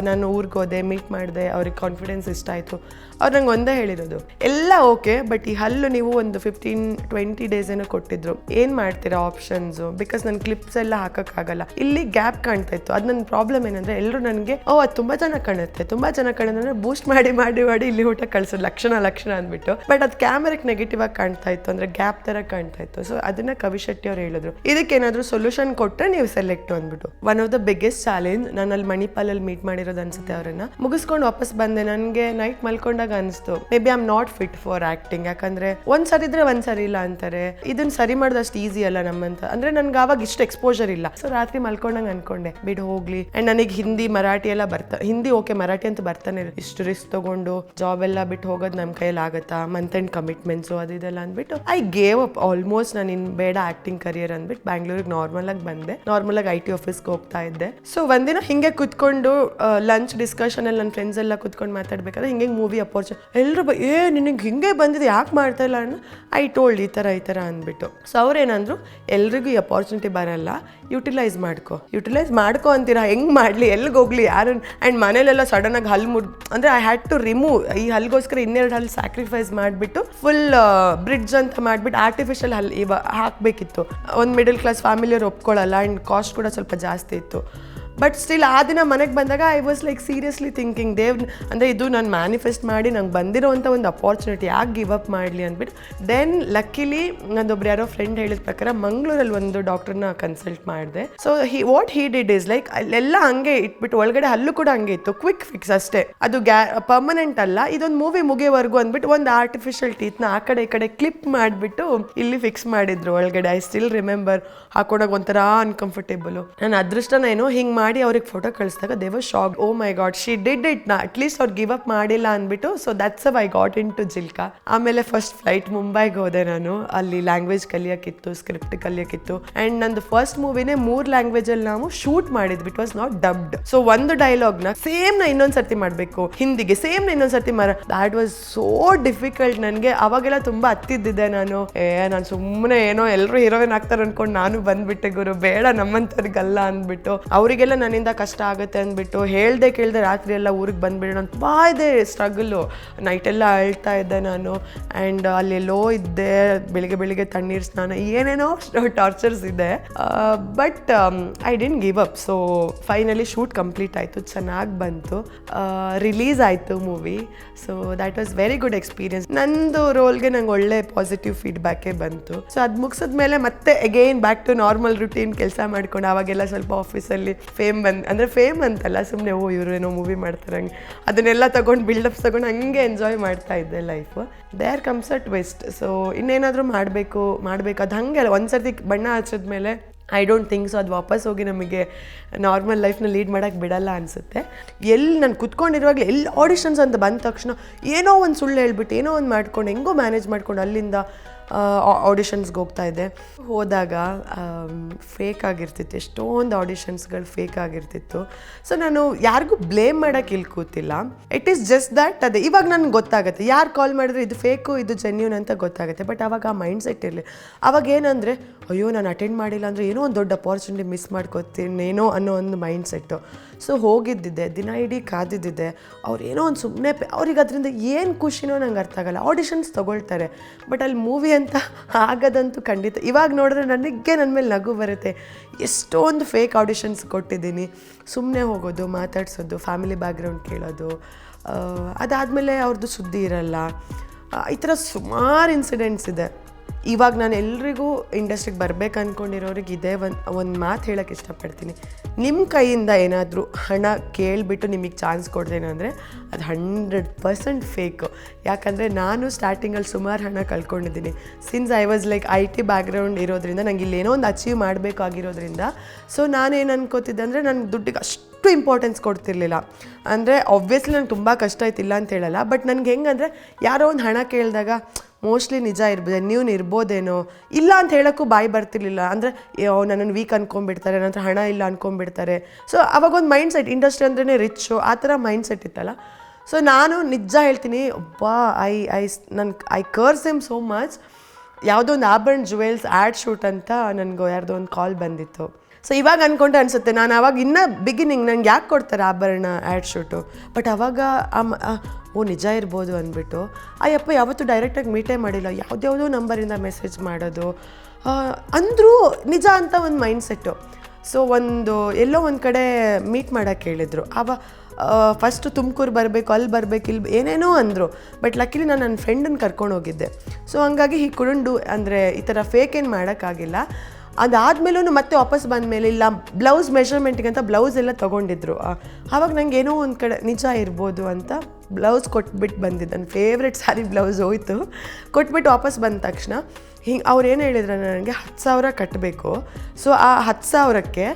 ನಾನು ಊರಿಗೆ ಹೋದೆ ಮೀಟ್ ಮಾಡಿದೆ, ಅವ್ರಿಗೆ ಕಾನ್ಫಿಡೆನ್ಸ್ ಇಷ್ಟ ಆಯಿತು. ಅವ್ರು ನಂಗೆ ಒಂದೇ ಹೇಳಿರೋದು. ಎಲ್ಲ ಓಕೆ ಬಟ್ ಈ ಹಲ್ಲು ನೀವು ಒಂದು ಫಿಫ್ಟೀನ್ ಟ್ವೆಂಟಿ ಡೇಸ್ ಏನೋ ಕೊಟ್ಟಿದ್ರು. ಏನು ಮಾಡ್ತೀರಾ ಆಪ್ಷನ್ಸು ಬಿಕಾಸ್ ನನ್ನ ಕ್ಲಿಪ್ಸ್ ಎಲ್ಲ ಹಾಕೋಕ್ಕಾಗಲ್ಲ. ಇಲ್ಲಿ ಗ್ಯಾಪ್ ಕಾಣ್ತಾ ಇತ್ತು. ಅದು ನನ್ನ ಪ್ರಾಬ್ಲಮ್ ಏನಂದರೆ ಎಲ್ಲರೂ ನನಗೆ, ಓ ಅದು ತುಂಬ ಜನ ಕಾಣುತ್ತೆ. ತುಂಬ ಜನ ಕಾಣುತ್ತೆ ಬೂಸ್ಟ್ ಮಾಡಿ ಮಾಡಿ ಮಾಡಿ ಇಲ್ಲಿ ಊಟ ಕಳ್ಸೋದು ಲಕ್ಷಣ ಲಕ್ಷಣ ಅಂದ್ಬಿಟ್ಟು. ಬಟ್ ಅದು ಕ್ಯಾಮ್ರಾಗೆ ನೆಗೆಟಿವ್ ಆಗಿ ಕಾಣ್ತಾ ಇತ್ತು ಅಂದ್ರೆ ಗ್ಯಾಪ್ ತರ ಕಾಣ್ತಾ ಇತ್ತು. ಸೊ ಅದನ್ನ ಕವಿ ಶೆಟ್ಟಿ ಅವ್ರು ಹೇಳಿದ್ರು. ಇದಕ್ಕೆ ಏನಾದ್ರೂ ಸೊಲ್ಯೂಷನ್ ಕೊಟ್ಟರೆ ನೀವು ಸೆಲೆಕ್ಟ್ ಅಂದ್ಬಿಟ್ಟು. One of the biggest challenge ನಾನು ಅಲ್ಲಿ ಮಣಿಪಾಲಲ್ಲಿ ಮೀಟ್ ಮಾಡಿರೋದು ಅನ್ಸುತ್ತೆ ಅವರನ್ನ. ಮುಗಿಸ್ಕೊಂಡು ವಾಪಸ್ ಬಂದೆ. ನನಗೆ ನೈಟ್ ಮಲ್ಕೊಂಡಾಗ ಅನಿಸ್ತು. Maybe I'm not fit for acting ಯಾಕಂದ್ರೆ ಒಂದ್ ಸರಿ ಇದ್ರೆ ಒಂದ್ ಸರಿ ಇಲ್ಲ ಅಂತಾರೆ. ಇದನ್ನ ಸರಿ ಮಾಡೋದಷ್ಟು ಈಸಿ ಅಲ್ಲ ನಮ್ಮಂತ. ಅಂದ್ರೆ ನನ್ಗೆ ಆವಾಗ ಇಷ್ಟು ಎಕ್ಸ್ಪೋಜರ್ ಇಲ್ಲ. ಸೊ ರಾತ್ರಿ ಮಲ್ಕೊಂಡಂಗೆ ಅನ್ಕೊಂಡೆ. ಬಿಡು ಹೋಗ್ಲಿ. ಅಂಡ್ ನನಗೆ ಹಿಂದಿ, ಮರಾಠಿ ಎಲ್ಲ ಬರ್ತಾ ಹಿಂದಿ ಓಕೆ ಮರಾಠಿ ಅಂತ ಬರ್ತಾನೆ. ಇಷ್ಟು ರಿಸ್ಕ್ ತಗೊಂಡು ಜಾಬ್ ಎಲ್ಲ ಬಿಟ್ಟು ಹೋಗೋದು ನಮ್ಮ ಕೈಯಲ್ಲಿ ಆಗತ್ತಾ? ಮಂತ್ ಅಂಡ್ ಕಮಿಟ್ಮೆಂಟ್ಸು ಅದು ಇದೆಲ್ಲ ಅಂದ್ಬಿಟ್ಟು ಐ ಗೇವ್ ಅಪ್ ಆಲ್ಮೋಸ್ಟ್ ನಾನು ಇನ್ ಬೇಡ ಆಕ್ಟಿಂಗ್ ಕರಿಯರ್ ಅಂದ್ಬಿಟ್ಟು ಬ್ಯಾಂಗ್ಳೂರಿಗೆ ನಾರ್ಮಲ್ ಆಗಿ ಬಂದೆ. ನಾರ್ಮಲ್ ಆಗಿ ಐ ಟಿ ಆಫೀಸ್ಗೆ ಹೋಗ್ತಾ ಇದ್ದೆ. ಸೊ ಒಂದಿನ ಹಿಂಗೆ ಕುತ್ಕೊಂಡು ಲಂಚ್ ಡಿಸ್ಕಷನ್ ಅಲ್ಲಿ ನನ್ನ ಫ್ರೆಂಡ್ಸ್ ಎಲ್ಲ ಕುತ್ಕೊಂಡು ಮಾತಾಡ್ಬೇಕಾದ್ರೆ ಹಿಂಗೆ ಮೂವಿ ಅಪೋರ್ಚು ಎಲ್ಲರೂ ಏ, ನಿನಗೆ ಹಿಂಗೆ ಬಂದಿದೆ, ಯಾಕೆ ಮಾಡ್ತಾ ಇಲ್ಲ ಅಣ್ಣ? ಐ ಟೋಲ್ಡ್ ಈ ಥರ ಈ ಥರ ಅಂದ್ಬಿಟ್ಟು. ಸೊ ಅವ್ರೇನಂದ್ರು ಎಲ್ರಿಗೂ ಈ ಅಪಾರ್ಚುನಿಟಿ ಬರಲ್ಲ ಯುಟಿಲೈಸ್ ಮಾಡ್ಕೊ. ಯುಟಿಲೈಸ್ ಮಾಡ್ಕೊ ಅಂತೀರಾ? ಹೆಂಗೆ ಮಾಡಲಿ? ಎಲ್ಲಿಗೆ ಹೋಗ್ಲಿ? ಯಾರು ಆ್ಯಂಡ್ ಮನೇಲೆಲ್ಲ ಸಡನ್ನಾಗಿ ಹಲ್ಲು ಮುಡ್ ಅಂದರೆ ಐ ಹ್ಯಾಡ್ ಟು ರಿಮೂವ್ ಈ ಹಲ್ಗೋಸ್ಕರ ಇನ್ನೆರಡು ಹಲ್ಲು ಸ್ಯಾಕ್ರಿಫೈಸ್ ಮಾಡಿಬಿಟ್ಟು ಫುಲ್ ಬ್ರಿಡ್ಜ್ ಅಂತ ಮಾಡಿಬಿಟ್ಟು ಆರ್ಟಿಫಿಷಿಯಲ್ ಹಲ್ ಇವ ಹಾಕಬೇಕಿತ್ತು. ಒಂದು ಮಿಡಲ್ ಕ್ಲಾಸ್ ಫ್ಯಾಮಿಲಿಯವ್ರು ಒಪ್ಕೊಳ್ಳಲ್ಲ ಆ್ಯಂಡ್ ಕಾಸ್ಟ್ ಕೂಡ ಸ್ವಲ್ಪ ಜಾಸ್ತಿ ಇತ್ತು. ಬಟ್ ಸ್ಟಿಲ್ ಆ ದಿನ ಮನೆಗೆ ಬಂದಾಗ I was like seriously thinking Dev, ಅಂದರೆ ಇದು ನಾನು ಮ್ಯಾನಿಫೆಸ್ಟ್ ಮಾಡಿ, ನಂಗೆ ಬಂದಿರೋವಂಥ ಒಂದು ಅಪಾರ್ಚುನಿಟಿ ಯಾಕೆ ಗಿವ್ ಅಪ್ ಮಾಡಲಿ? ಅಂದ್ಬಿಟ್ಟು ದೆನ್ ಲಕ್ಕಿಲಿ ನಂದೊಬ್ರು ಯಾರೋ ಫ್ರೆಂಡ್ ಹೇಳಿದ ಪ್ರಕಾರ ಮಂಗಳೂರಲ್ಲಿ ಒಂದು ಡಾಕ್ಟರ್ನ ಕನ್ಸಲ್ಟ್ ಮಾಡಿದೆ. So he what he did is like ಅಲ್ಲೆಲ್ಲ ಹಂಗೆ ಇಟ್ಬಿಟ್ಟು, ಒಳಗಡೆ ಹಲ್ಲು ಕೂಡ ಹಂಗೆ ಇತ್ತು ಕ್ವಿಕ್ ಫಿಕ್ಸ್ ಅಷ್ಟೇ. ಅದು ಗ್ಯಾ ಪರ್ಮನೆಂಟ್ ಅಲ್ಲ, ಇದೊಂದು ಮೂವಿ ಮುಗಿಯೋವರೆಗೂ ಅಂದ್ಬಿಟ್ಟು ಒಂದು ಆರ್ಟಿಫಿಷಿಯಲ್ ಟೀತ್ನ ಆ ಕಡೆ ಈ ಕಡೆ ಕ್ಲಿಪ್ ಮಾಡಿಬಿಟ್ಟು ಇಲ್ಲಿ ಫಿಕ್ಸ್ ಮಾಡಿದ್ರು ಒಳಗಡೆ. ಐ ಸ್ಟಿಲ್ ರಿಮೆಂಬರ್ ಹಾಕೊಂಡಾಗ ಒಂಥರ ಅನ್ಕಂಫರ್ಟೇಬಲು ನನ್ನ ಅದೃಷ್ಟನೇನೋ ಹಿಂಗೆ ಮಾಡಿ ಅವ್ರಿಗೆ ಫೋಟೋ ಕಳಿಸಿದಾಗ ದೇವ shock oh my god she did it ನಾ ಅಟ್ಲೀಸ್ಟ್ ಅವ್ರು ಗಿವ್ ಅಪ್ ಮಾಡಿಲ್ಲ ಅಂದ್ಬಿಟ್ಟು so that's I got into Jilka ಆಮೇಲೆ ಫಸ್ಟ್ ಫ್ಲೈಟ್ ಮುಂಬೈಗೆ ಹೋದೆ ನಾನು. ಅಲ್ಲಿ ಲ್ಯಾಂಗ್ವೇಜ್ ಕಲಿಯೋಕ್ಕಿತ್ತು ಸ್ಕ್ರಿಪ್ಟ್ ಕಲಿಯೋಕ್ಕಿತ್ತು ಅಂಡ್ ನಂದು ಫಸ್ಟ್ ಮೂವಿನೇ ಮೂರು ಲ್ಯಾಂಗ್ವೇಜಲ್ಲಿ ನಾವು ಶೂಟ್ ಮಾಡಿದ್ವಿ. It was not dubbed so ಒಂದು ಡೈಲಾಗ್ನ ಸೇಮ್ನ ಇನ್ನೊಂದು ಸರ್ತಿ ಮಾಡಬೇಕು. ಹಿಂದಿಗೆ ಸೇಮ್ನ ಇನ್ನೊಂದು ಸರ್ತಿ ಮರ ದ್ಯಾಟ್ ವಾಸ್ ಸೋ ಡಿಫಿಕಲ್ಟ್ ನನಗೆ. ಅವಾಗೆಲ್ಲ ತುಂಬಾ ಹತ್ತಿದ್ದಿದ್ದೆ ನಾನು. ಏ, ನಾನು ಸುಮ್ಮನೆ ಏನೋ ಎಲ್ಲರೂ ಹೀರೋಯಿನ್ ಆಗ್ತಾರೆ ಅನ್ಕೊಂಡು ನಾನು ಬಂದ್ಬಿಟ್ಟೆ ಗುರು. ಬೇಡ ನಮ್ಮಂಥವ್ರಿಗಲ್ಲ ಅಂದ್ಬಿಟ್ಟು. ಅವರಿಗೆಲ್ಲ ನನ್ನಿಂದ ಕಷ್ಟ ಆಗುತ್ತೆ ಅಂದ್ಬಿಟ್ಟು ಹೇಳ್ದೆ ಕೇಳ್ದೆ ರಾತ್ರಿ ಎಲ್ಲ ಊರಿಗೆ ಬಂದ್ಬಿಡೋಣ ತುಂಬ ಇದೆ ಸ್ಟ್ರಗಲ್ಲು ನೈಟೆಲ್ಲ ಅಳ್ತಾ ಇದ್ದೆ ನಾನು. ಆ್ಯಂಡ್ ಅಲ್ಲೆಲ್ಲೋ ಇದ್ದೆ, ಬೆಳಿಗ್ಗೆ ಬೆಳಿಗ್ಗೆ ತಣ್ಣೀರು ಸ್ನಾನ, ಏನೇನೋ ಟಾರ್ಚರ್ಸ್ ಇದೆ. But I didn't give up so finally shoot complete ಆಯಿತು, ಚೆನ್ನಾಗಿ ಬಂತು. ರಿಲೀಸ್ ಆಯಿತು movie so that was very good experience ನಂದು ರೋಲ್ಗೆ ನಂಗೆ ಒಳ್ಳೆ ಪಾಸಿಟಿವ್ ಫೀಡ್ಬ್ಯಾಕೇ ಬಂತು. ಸೊ ಅದು ಮುಗಿಸಿದ್ಮೇಲೆ ಮತ್ತೆ again back to normal routine ಕೆಲಸ ಮಾಡ್ಕೊಂಡು, ಆವಾಗೆಲ್ಲ ಸ್ವಲ್ಪ ಆಫೀಸಲ್ಲಿ ಫೇಮ್ ಬಂದು, ಅಂದರೆ ಫೇಮ್ ಅಂತಲ್ಲ ಸುಮ್ಮನೆ ಓ, ಇವರು ಏನೋ ಮೂವಿ ಮಾಡ್ತಾರೆ ಹಂಗೆ. ಅದನ್ನೆಲ್ಲ ತಗೊಂಡು ಬಿಲ್ಡಪ್ಸ್ ತಗೊಂಡು ಹಂಗೆ ಎಂಜಾಯ್ ಮಾಡ್ತಾ ಇದ್ದೆ life there comes a twist so ಇನ್ನೇನಾದರೂ ಮಾಡಬೇಕು ಮಾಡಬೇಕು. ಅದು ಹಂಗೆ ಅಲ್ಲ ಒಂದು ಸರ್ತಿ ಬಣ್ಣ ಹಚ್ಚಿದ್ಮೇಲೆ ಐ ಡೋಂಟ್ ಥಿಂಕ್ ಸೊ ಅದು ವಾಪಸ್ ಹೋಗಿ ನಮಗೆ ನಾರ್ಮಲ್ ಲೈಫ್ನ ಲೀಡ್ ಮಾಡೋಕ್ಕೆ ಬಿಡಲ್ಲ ಅನಿಸುತ್ತೆ. ಎಲ್ಲಿ ನಾನು ಕುತ್ಕೊಂಡಿರುವಾಗ ಎಲ್ಲಿ ಆಡಿಷನ್ಸ್ ಅಂತ ಬಂದ ತಕ್ಷಣ, ಏನೋ ಒಂದು ಸುಳ್ಳು ಹೇಳ್ಬಿಟ್ಟು, ಏನೋ ಒಂದು ಮಾಡ್ಕೊಂಡು, ಹೆಂಗೋ ಮ್ಯಾನೇಜ್ ಮಾಡ್ಕೊಂಡು ಅಲ್ಲಿಂದ ಆಡಿಷನ್ಸ್ಗೆ ಹೋಗ್ತಾ ಇದ್ದೆ. ಹೋದಾಗ ಫೇಕ್ ಆಗಿರ್ತಿತ್ತು. ಎಷ್ಟೊಂದು ಆಡಿಷನ್ಸ್ಗಳು ಫೇಕ್ ಆಗಿರ್ತಿತ್ತು. ಸೊ ನಾನು ಯಾರಿಗೂ ಬ್ಲೇಮ್ ಮಾಡೋಕ್ಕೆ ಇಲ್ಲಿ ಕೂತಿಲ್ಲ ಇಟ್ ಈಸ್ ಜಸ್ಟ್ ದ್ಯಾಟ್ ಅದೇ, ಇವಾಗ ನನಗೆ ಗೊತ್ತಾಗುತ್ತೆ. ಯಾರು ಕಾಲ್ ಮಾಡಿದ್ರೆ ಇದು ಫೇಕು ಇದು ಜೆನ್ಯೂನ್ ಅಂತ ಗೊತ್ತಾಗುತ್ತೆ. ಬಟ್ ಅವಾಗ ಆ ಮೈಂಡ್ ಸೆಟ್ ಇರಲಿ ಅವಾಗ ಏನಂದರೆ, ಅಯ್ಯೋ, ನಾನು ಅಟೆಂಡ್ ಮಾಡಿಲ್ಲ ಅಂದರೆ ಏನೋ ಒಂದು ದೊಡ್ಡ ಅಪಾರ್ಚುನಿಟಿ ಮಿಸ್ ಮಾಡ್ಕೋತೀನಿ, ಏನೋ ಅನ್ನೋ ಒಂದು ಮೈಂಡ್ ಸೆಟ್ಟು ಸೊ ಹೋಗಿದ್ದಿದ್ದೆ, ದಿನ ಇಡೀ ಕಾದಿದ್ದಿದ್ದೆ. ಅವ್ರೇನೋ ಒಂದು ಸುಮ್ಮನೆ ಅವ್ರಿಗೆ ಅದರಿಂದ ಏನು ಖುಷಿನೋ ನಂಗೆ ಅರ್ಥ ಆಗಲ್ಲ. ಆಡಿಷನ್ಸ್ ತೊಗೊಳ್ತಾರೆ. ಬಟ್ ಅಲ್ಲಿ ಮೂವಿ ಅಂತ ಆಗೋದಂತೂ ಖಂಡಿತ, ಇವಾಗ ನೋಡಿದ್ರೆ ನನಗೆ ನನ್ನ ಮೇಲೆ ನಗು ಬರುತ್ತೆ. ಎಷ್ಟೊಂದು ಫೇಕ್ ಆಡಿಷನ್ಸ್ ಕೊಟ್ಟಿದ್ದೀನಿ. ಸುಮ್ಮನೆ ಹೋಗೋದು, ಮಾತಾಡ್ಸೋದು ಫ್ಯಾಮಿಲಿ ಬ್ಯಾಕ್ಗ್ರೌಂಡ್ ಕೇಳೋದು ಅದಾದಮೇಲೆ ಅವ್ರದ್ದು ಸುದ್ದಿ ಇರಲ್ಲ. ಈ ಥರ ಸುಮಾರು ಇನ್ಸಿಡೆಂಟ್ಸ್ ಇದೆ. ಇವಾಗ ನಾನು ಎಲ್ರಿಗೂ ಇಂಡಸ್ಟ್ರಿಗೆ ಬರಬೇಕು ಅಂದ್ಕೊಂಡಿರೋರಿಗೆ ಇದೇ ಒಂದು ಒಂದು ಮಾತು ಹೇಳೋಕ್ಕೆ ಇಷ್ಟಪಡ್ತೀನಿ. ನಿಮ್ಮ ಕೈಯಿಂದ ಏನಾದರೂ ಹಣ ಕೇಳಿಬಿಟ್ಟು ನಿಮಗೆ ಚಾನ್ಸ್ ಕೊಡ್ತೇನೆ ಅಂದರೆ ಅದು ಹಂಡ್ರೆಡ್ ಪರ್ಸೆಂಟ್ ಫೇಕು ಯಾಕಂದರೆ ನಾನು ಸ್ಟಾರ್ಟಿಂಗಲ್ಲಿ ಸುಮಾರು ಹಣ ಕಳ್ಕೊಂಡಿದ್ದೀನಿ. Since I was like IT background ಇರೋದ್ರಿಂದ ನಂಗೆ ಇಲ್ಲೇನೋ ಒಂದು ಅಚೀವ್ ಮಾಡಬೇಕಾಗಿರೋದ್ರಿಂದ ಸೊ ನಾನೇನು ಅನ್ಕೋತಿದ್ದೆ ಅಂದರೆ ನನ್ನ ದುಡ್ಡಿಗೆ ಅಷ್ಟು ಇಂಪಾರ್ಟೆನ್ಸ್ ಕೊಡ್ತಿರ್ಲಿಲ್ಲ. ಅಂದರೆ ಆಬ್ವಿಯಸ್ಲಿ ನಂಗೆ ತುಂಬ ಕಷ್ಟ ಆಯ್ತಿಲ್ಲ ಅಂತ ಹೇಳಲ್ಲ ಬಟ್ ನನಗೆ ಹೆಂಗಂದರೆ ಯಾರೋ ಒಂದು ಹಣ ಕೇಳಿದಾಗ ಮೋಸ್ಟ್ಲಿ ನಿಜ ಇರ್ಬೋದು ನೀವು ಇರ್ಬೋದೇನೋ ಇಲ್ಲ ಅಂತ ಹೇಳೋಕ್ಕೂ ಬಾಯಿ ಬರ್ತಿರ್ಲಿಲ್ಲ. ಅಂದರೆ ನನ್ನನ್ನು ವೀಕ್ ಅನ್ಕೊಂಡ್ಬಿಡ್ತಾರೆ ನನ್ನ ಹತ್ರ ಹಣ ಇಲ್ಲ ಅನ್ಕೊಂಡ್ಬಿಡ್ತಾರೆ. ಸೊ ಅವಾಗ ಒಂದು ಮೈಂಡ್ ಸೆಟ್ ಇಂಡಸ್ಟ್ರಿ ಅಂದ್ರೇ ರಿಚ್ಚು ಆ ಥರ ಮೈಂಡ್ ಸೆಟ್ ಇತ್ತಲ್ಲ? ಸೊ ನಾನು ನಿಜ ಹೇಳ್ತೀನಿ ಒಬ್ಬ ಐ ಐ ನನ್ನ ಐ ಕರ್ಸ್ ಎಂ ಸೋ ಮಚ್ ಯಾವುದೋ ಒಂದು ಆಭರಣ ಜುವೆಲ್ಸ್ ಆ್ಯಡ್ ಶೂಟ್ ಅಂತ ನನಗೆ ಯಾರ್ದೋ ಒಂದು ಕಾಲ್ ಬಂದಿತ್ತು. ಸೊ ಇವಾಗ ಅಂದ್ಕೊಂಡೆ ಅನಿಸುತ್ತೆ ನಾನು ಅವಾಗ ಇನ್ನೂ ಬಿಗಿನಿಂಗ್ ನಂಗೆ ಯಾಕೆ ಕೊಡ್ತಾರೆ ಆಭರಣ ಆ್ಯಡ್ ಶೂಟು ಬಟ್ ಅವಾಗ ಆ, ಓ, ನಿಜ ಇರ್ಬೋದು ಅಂದ್ಬಿಟ್ಟು. ಅಯ್ಯಪ್ಪ, ಯಾವತ್ತೂ ಡೈರೆಕ್ಟಾಗಿ ಮೀಟೇ ಮಾಡಿಲ್ಲ. ಯಾವುದ್ಯಾವುದೋ ನಂಬರಿಂದ ಮೆಸೇಜ್ ಮಾಡೋದು. ಅಂದರೂ ನಿಜ ಅಂತ ಒಂದು ಮೈಂಡ್ ಸೆಟ್ಟು ಸೊ ಒಂದು ಎಲ್ಲೋ ಒಂದು ಕಡೆ ಮೀಟ್ ಮಾಡೋಕ್ಕೆ ಹೇಳಿದರು. ಅವ ಫಸ್ಟು ತುಮಕೂರು ಬರಬೇಕು, ಅಲ್ಲಿ ಬರಬೇಕು, ಇಲ್ಲಿ ಏನೇನೋ ಅಂದರು. ಬಟ್ ಲಕ್ಕಿಲಿ ನಾನು ನನ್ನ ಫ್ರೆಂಡನ್ನ ಕರ್ಕೊಂಡು ಹೋಗಿದ್ದೆ. ಸೊ ಹಂಗಾಗಿ ಈ ಕುರುಂಡು ಅಂದರೆ ಈ ಥರ ಫೇಕ್ ಏನು ಮಾಡೋಕ್ಕಾಗಿಲ್ಲ ಅದಾದಮೇಲೂ ಮತ್ತೆ ವಾಪಸ್ ಬಂದಮೇಲೆ ಇಲ್ಲ ಬ್ಲೌಸ್ ಮೆಷರ್ಮೆಂಟ್ ಅಂತ ಬ್ಲೌಸ್ ಎಲ್ಲ ತೊಗೊಂಡಿದ್ರು. ಅವಾಗ ನಂಗೆ ಏನೋ ಒಂದು ಕಡೆ ನಿಜ ಇರ್ಬೋದು ಅಂತ ಬ್ಲೌಸ್ ಕೊಟ್ಬಿಟ್ಟು ಬಂದಿದ್ದು. ನನ್ನ ಫೇವ್ರೆಟ್ ಸ್ಯಾರಿ ಬ್ಲೌಸ್ ಹೋಯ್ತು. ಕೊಟ್ಬಿಟ್ಟು ವಾಪಸ್ ಬಂದ ತಕ್ಷಣ ಹಿಂಗೆ ಅವ್ರು ಏನು ಹೇಳಿದ್ರು ನನಗೆ ಹತ್ತು ಸಾವಿರ ಕಟ್ಟಬೇಕು ಸೊ ಆ ಹತ್ತು ಸಾವಿರಕ್ಕೆ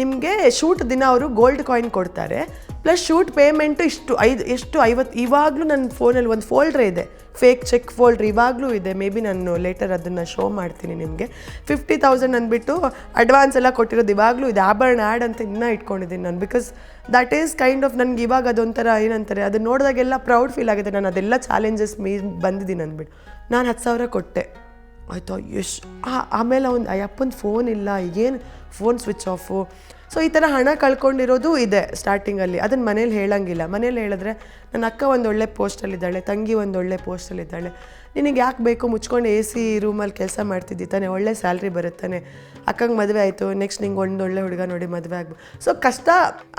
ನಿಮಗೆ ಶೂಟ್ ದಿನ ಅವರು ಗೋಲ್ಡ್ ಕಾಯಿನ್ ಕೊಡ್ತಾರೆ. ಪ್ಲಸ್ ಶೂಟ್ ಪೇಮೆಂಟು ಇಷ್ಟು ಐದು, ಎಷ್ಟು ಐವತ್ತು, ಇವಾಗಲೂ ನನ್ನ ಫೋನಲ್ಲಿ ಒಂದು ಫೋಲ್ಡ್ರ್ ಇದೆ. ಫೇಕ್ ಚೆಕ್ ಫೋಲ್ಡ್ರ್ ಇವಾಗಲೂ ಇದೆ. ಮೇ ಬಿ ನಾನು ಲೇಟರ್ ಅದನ್ನು ಶೋ ಮಾಡ್ತೀನಿ ನಿಮಗೆ. ಫಿಫ್ಟಿ ತೌಸಂಡ್ ಅಂದ್ಬಿಟ್ಟು ಅಡ್ವಾನ್ಸ್ ಎಲ್ಲ ಕೊಟ್ಟಿರೋದು ಇವಾಗಲೂ ಇದೆ. ಆಭರಣ ಆ್ಯಡ್ ಅಂತ ಇನ್ನೂ ಇಟ್ಕೊಂಡಿದ್ದೀನಿ ನಾನು. Because that is kind of ನನಗೆ ಇವಾಗ ಅದೊಂಥರ ಏನಂತಾರೆ ಅದು ನೋಡಿದಾಗೆಲ್ಲ ಪ್ರೌಡ್ ಫೀಲ್ ಆಗಿದೆ ನಾನು ಅದೆಲ್ಲ ಚಾಲೆಂಜಸ್ ಮೀ ಬಂದಿದ್ದೀನಿ ಅಂದ್ಬಿಟ್ಟು. ನಾನು ಹತ್ತು ಸಾವಿರ ಕೊಟ್ಟೆ. ಆಯಿತು ಎಷ್ಟು ಆಮೇಲೆ ಒಂದು ಅಯ್ಯಪ್ಪನ ಫೋನ್ ಇಲ್ಲ. ಏನು ಫೋನ್ ಸ್ವಿಚ್ ಆಫು ಸೊ ಈ ಥರ ಹಣ ಕಳ್ಕೊಂಡಿರೋದು ಇದೆ ಸ್ಟಾರ್ಟಿಂಗಲ್ಲಿ ಅದನ್ನು ಮನೇಲಿ ಹೇಳಂಗಿಲ್ಲ. ಮನೇಲಿ ಹೇಳಿದ್ರೆ, ನನ್ನ ಅಕ್ಕ ಒಂದು ಪೋಸ್ಟಲ್ಲಿದ್ದಾಳೆ ತಂಗಿ ಒಂದು ಒಳ್ಳೆ ಪೋಸ್ಟಲ್ಲಿದ್ದಾಳೆ ನಿನಗೆ ಯಾಕೆ ಬೇಕು? ಮುಚ್ಕೊಂಡು ಎ ಸಿ ರೂಮಲ್ಲಿ ಕೆಲಸ ಮಾಡ್ತಿದ್ದಿ ತಾನೆ, ಒಳ್ಳೆ ಸ್ಯಾಲ್ರಿ ಬರುತ್ತಾನೆ ಅಕ್ಕಂಗೆ ಮದುವೆ ಆಯಿತು ನೆಕ್ಸ್ಟ್ ನಿಂಗೆ ಒಂದೊಳ್ಳೆ ಹುಡುಗ ನೋಡಿ ಮದುವೆ ಆಗ್ಬೋದು ಸೊ ಕಷ್ಟ,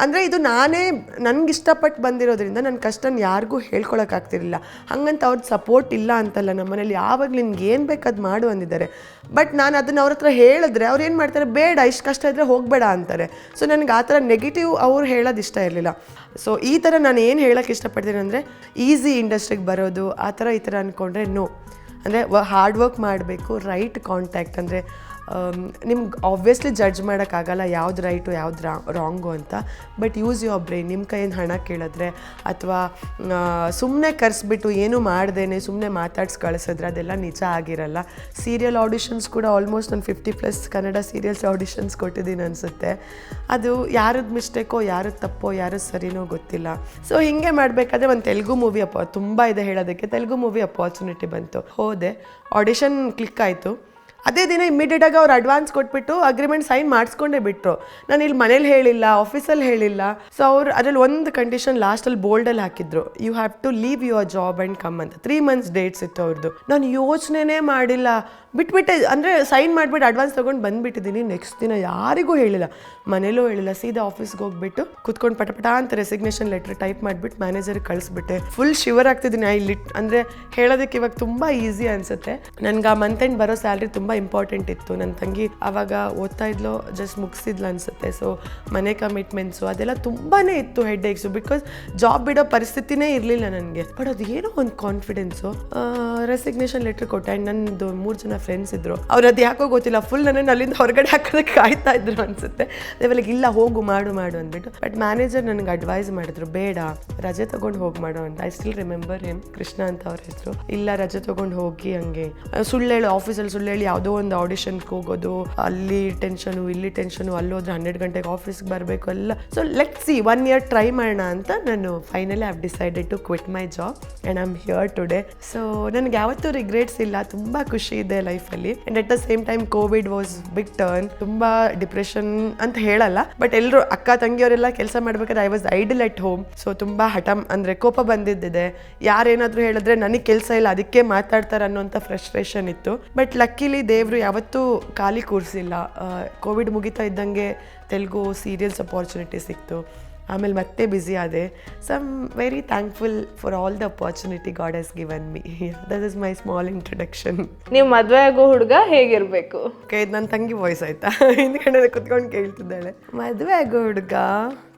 ಅಂದರೆ ಇದು ನಾನೇ ನನಗೆ ಇಷ್ಟಪಟ್ಟು ಬಂದಿರೋದ್ರಿಂದ ನನ್ನ ಕಷ್ಟನ ಯಾರಿಗೂ ಹೇಳ್ಕೊಳಕ್ಕಾಗ್ತಿರಲಿಲ್ಲ ಹಂಗಂತ ಅವ್ರದ್ದು ಸಪೋರ್ಟ್ ಇಲ್ಲ ಅಂತಲ್ಲ ನಮ್ಮ ಮನೇಲಿ ಯಾವಾಗ ನಿನ್ಗೆ ಏನು ಬೇಕು ಅದು ಮಾಡು ಅಂದಿದ್ದಾರೆ. ಬಟ್ ನಾನು ಅದನ್ನು ಅವ್ರ ಹತ್ರ ಹೇಳಿದ್ರೆ ಅವ್ರು ಏನು ಮಾಡ್ತಾರೆ, ಬೇಡ, ಇಷ್ಟು ಕಷ್ಟ ಇದ್ದರೆ ಹೋಗಬೇಡ ಅಂತಾರೆ. ಸೊ ನನಗೆ ಆ ಥರ ನೆಗೆಟಿವ್ ಅವ್ರು ಹೇಳೋದು ಇಷ್ಟ ಇರಲಿಲ್ಲ. ಸೊ ಈ ಥರ ನಾನು ಏನು ಹೇಳೋಕ್ಕೆ ಇಷ್ಟಪಡ್ತೀನಿ ಅಂದರೆ ಈಸಿ ಇಂಡಸ್ಟ್ರಿಗೆ ಬರೋದು, ಆ ಥರ ಈ ಥರ ಅಂದ್ಕೊಂಡ್ರೆ ನೋ ಅಂದರೆ ವ ಹಾರ್ಡ್ ವರ್ಕ್ ಮಾಡಬೇಕು ರೈಟ್ ಕಾಂಟ್ಯಾಕ್ಟ್ ಅಂದರೆ ನಿಮ್ಗೆ ಆಬ್ವಿಯಸ್ಲಿ ಜಡ್ಜ್ ಮಾಡೋಕ್ಕಾಗಲ್ಲ ಯಾವ್ದು ರೈಟು ಯಾವ್ದು ರಾಂಗು ಅಂತ. ಬಟ್ ಯೂಸ್ ಯುವರ್ ಬ್ರೈನ್ ನಿಮ್ಮ ಕೈಯಿಂದ ಹಣ ಕೇಳಿದ್ರೆ ಅಥವಾ ಸುಮ್ಮನೆ ಕರೆಸ್ಬಿಟ್ಟು ಏನು ಮಾಡ್ದೇನೆ ಸುಮ್ಮನೆ ಮಾತಾಡ್ಸಿ ಕಳಿಸಿದ್ರೆ ಅದೆಲ್ಲ ನಿಜ ಆಗಿರಲ್ಲ. ಸೀರಿಯಲ್ ಆಡಿಷನ್ಸ್ ಕೂಡ ಆಲ್ಮೋಸ್ಟ್ ನಾನು fifty plus Kannada serials auditions ಕೊಟ್ಟಿದ್ದೀನಿ ಅನಿಸುತ್ತೆ. ಅದು ಯಾರದ್ದು ಮಿಸ್ಟೇಕೋ ಯಾರದ್ದು ತಪ್ಪೋ ಯಾರದ್ದು ಸರಿನೋ ಗೊತ್ತಿಲ್ಲ. ಸೊ ಹಿಂಗೆ ಮಾಡಬೇಕಾದ್ರೆ ಒಂದು ತೆಲುಗು ಮೂವಿ ಅಪ್ಪ ತುಂಬ ಇದೆ ಹೇಳೋದಕ್ಕೆ. ತೆಲುಗು ಮೂವಿ ಅಪಾರ್ಚುನಿಟಿ ಬಂತು. ಹೋದೆ. ಆಡಿಷನ್ ಕ್ಲಿಕ್ ಆಯಿತು. ಅದೇ ದಿನ ಇಮ್ಮಿಡಿಯೇಟಾಗಿ ಅವ್ರು ಅಡ್ವಾನ್ಸ್ ಕೊಟ್ಬಿಟ್ಟು ಅಗ್ರಿಮೆಂಟ್ ಸೈನ್ ಮಾಡಿಸ್ಕೊಂಡೇ ಬಿಟ್ಟರು ನಾನು ಇಲ್ಲಿ ಮನೇಲಿ ಹೇಳಿಲ್ಲ ಆಫೀಸಲ್ಲಿ ಹೇಳಿಲ್ಲ. ಸೊ ಅವ್ರು ಅದ್ರಲ್ಲಿ ಒಂದು ಕಂಡೀಷನ್ ಲಾಸ್ಟಲ್ಲಿ ಬೋಲ್ಡಲ್ಲಿ ಹಾಕಿದ್ರು. You have to leave your job and come ಅಂತ. ತ್ರೀ ಮಂತ್ಸ್ ಡೇಟ್ಸ್ ಇತ್ತು ಅವ್ರದ್ದು ನಾನು ಯೋಚನೆನೇ ಮಾಡಿಲ್ಲ. ಬಿಟ್ಬಿಟ್ಟೆ, ಅಂದರೆ ಸೈನ್ ಮಾಡಿಬಿಟ್ಟು ಅಡ್ವಾನ್ಸ್ ತೊಗೊಂಡು ಬಂದುಬಿಟ್ಟಿದ್ದೀನಿ ನೆಕ್ಸ್ಟ್ ದಿನ ಯಾರಿಗೂ ಹೇಳಿಲ್ಲ. ಮನೇಲೂ ಹೇಳಿಲ್ಲ. ಸೀದಾ ಆಫೀಸ್ಗೆ ಹೋಗ್ಬಿಟ್ಟು ಕುತ್ಕೊಂಡು ಪಟಪಟ ಅಂತ ರೆಸಿಗ್ನೇಷನ್ ಲೆಟ್ರ್ ಟೈಪ್ ಮಾಡಿಬಿಟ್ಟು ಮ್ಯಾನೇಜರ್ಗೆ ಕಳಿಸ್ಬಿಟ್ಟೆ. ಫುಲ್ ಶಿವರ್ ಆಗ್ತಿದ್ದೀನಿ ಲಿಟ್ ಅಂದರೆ ಹೇಳೋದಕ್ಕೆ ಇವಾಗ ತುಂಬ ಈಸಿ ಅನಿಸುತ್ತೆ. ನನಗೆ ಆ ಮಂತ್ ಎಂಡ್ ಬರೋ ಸ್ಯಾಲ್ರಿ ತುಂಬ ಇಂಪಾರ್ಟೆಂಟ್ ಇತ್ತು. ನನ್ನ ತಂಗಿ ಆವಾಗ ಓದ್ತಾ ಇದ್ಲು ಜಸ್ಟ್ ಮುಗಿಸಿದ್ಲು ಅನಿಸುತ್ತೆ. ಸೊ ಮನೆ ಕಮಿಟ್ಮೆಂಟ್ಸು ಅದೆಲ್ಲ ತುಂಬಾ ಇತ್ತು ಹೆಡ್ ಏಕ್ಸು ಬಿಕಾಸ್ ಜಾಬ್ ಬಿಡೋ ಪರಿಸ್ಥಿತಿನೇ ಇರಲಿಲ್ಲ ನನಗೆ. ಬಟ್ ಅದು ಏನೋ ಒಂದು ಕಾನ್ಫಿಡೆನ್ಸು ರೆಸಿಗ್ನೇಷನ್ ಲೆಟ್ರ್ ಕೊಟ್ಟೆ. ಆ್ಯಂಡ್ ನನ್ನದು ಮೂರು ಜನ ಫ್ರೆಂಡ್ಸ್ ಇದ್ರು. ಅವ್ರು ಅದು ಯಾಕೋ ಗೊತ್ತಿಲ್ಲ. ಫುಲ್ ನನ್ನ ಅಲ್ಲಿಂದ ಹೊರಗಡೆ ಹಾಕೋದಕ್ಕೆ ಕಾಯ್ತಾ ಇದ್ರು ಅನ್ಸುತ್ತೆ. ಲೆವೆಲ್ಗೆ ಇಲ್ಲ, ಹೋಗು, ಮಾಡು ಮಾಡು, ಅಂದ್ಬಿಟ್ಟು. ಬಟ್ ಮ್ಯಾನೇಜರ್ ನನಗೆ ಅಡ್ವೈಸ್ ಮಾಡಿದ್ರು, ಬೇಡ, ರಜೆ ತಗೊಂಡು ಹೋಗಿ ಮಾಡು ಅಂತ. I still remember him Krishna ಅಂತ ಅವ್ರ ಹೆಸರು. ಇಲ್ಲ, ರಜೆ ತಗೊಂಡು ಹೋಗಿ ಹಂಗೆ. ಸುಳ್ಳು ಹೇಳು ಆಫೀಸಲ್ಲಿ ಸುಳ್ಳು ಹೇಳಿ ಯಾವುದೋ ಒಂದು ಆಡಿಷನ್ಗೆ ಹೋಗೋದು, ಅಲ್ಲಿ ಟೆನ್ಷನು ಇಲ್ಲಿ ಟೆನ್ಷನು ಅಲ್ಲಿ ಹೋದ್ರೆ ಹನ್ನೆರಡು ಗಂಟೆಗೆ ಆಫೀಸ್ಗೆ ಬರಬೇಕು, ಎಲ್ಲ. So let see one year try ಮಾಡೋಣ ಅಂತ ನಾನು finally have decided to quit my job and am here today so ನನಗೆ ಯಾವತ್ತೂ ರಿಗ್ರೆಟ್ಸ್ ಇಲ್ಲ, ತುಂಬ ಖುಷಿ ಇದೆ ಲೈಫಲ್ಲಿ and at the same time covid was big turn ತುಂಬ ಡಿಪ್ರೆಷನ್ ಅಂತ ಹೇಳಲ್ಲ ಬಟ್ ಎಲ್ಲರೂ ಅಕ್ಕ ತಂಗಿಯವರೆಲ್ಲ ಕೆಲಸ ಮಾಡ್ಬೇಕಾದ್ರೆ I was idle at home so ತುಂಬ ಹಠ, ಅಂದರೆ ಕೋಪ ಬಂದಿದ್ದಿದೆ. ಯಾರೇನಾದರೂ ಹೇಳಿದ್ರೆ ನನಗೆ ಕೆಲಸ ಇಲ್ಲ, ಅದಕ್ಕೆ ಮಾತಾಡ್ತಾರೆ ಅನ್ನೋಂಥ ಫ್ರಸ್ಟ್ರೇಷನ್ ಇತ್ತು. ಬಟ್ ಲಕ್ಕಿಲಿ ದೇವರು ಯಾವತ್ತೂ ಖಾಲಿ ಕೂರಿಸಿಲ್ಲ. ಕೋವಿಡ್ ಮುಗಿತಾ ಇದ್ದಂಗೆ ತೆಲುಗು ಸೀರಿಯಲ್ಸ್ ಅಪಾರ್ಚುನಿಟಿ ಸಿಕ್ತು. ಆಮೇಲೆ ಮತ್ತೆ ಬ್ಯುಸಿ ಆದೆ. So I'm very thankful for all the opportunity God has given me that is my small introduction ನೀವು ಮದುವೆ ಆಗೋ ಹುಡುಗ ಹೇಗಿರಬೇಕು? ಓಕೆ ಇದು ನನ್ನ ತಂಗಿ ವಾಯ್ಸ್ ಆಯ್ತಾ? ಹಿಂದ್ಗಡೆ ಕುತ್ಕೊಂಡು ಕೇಳ್ತಿದ್ದಾಳೆ. ಮದುವೆ ಆಗೋ ಹುಡುಗ?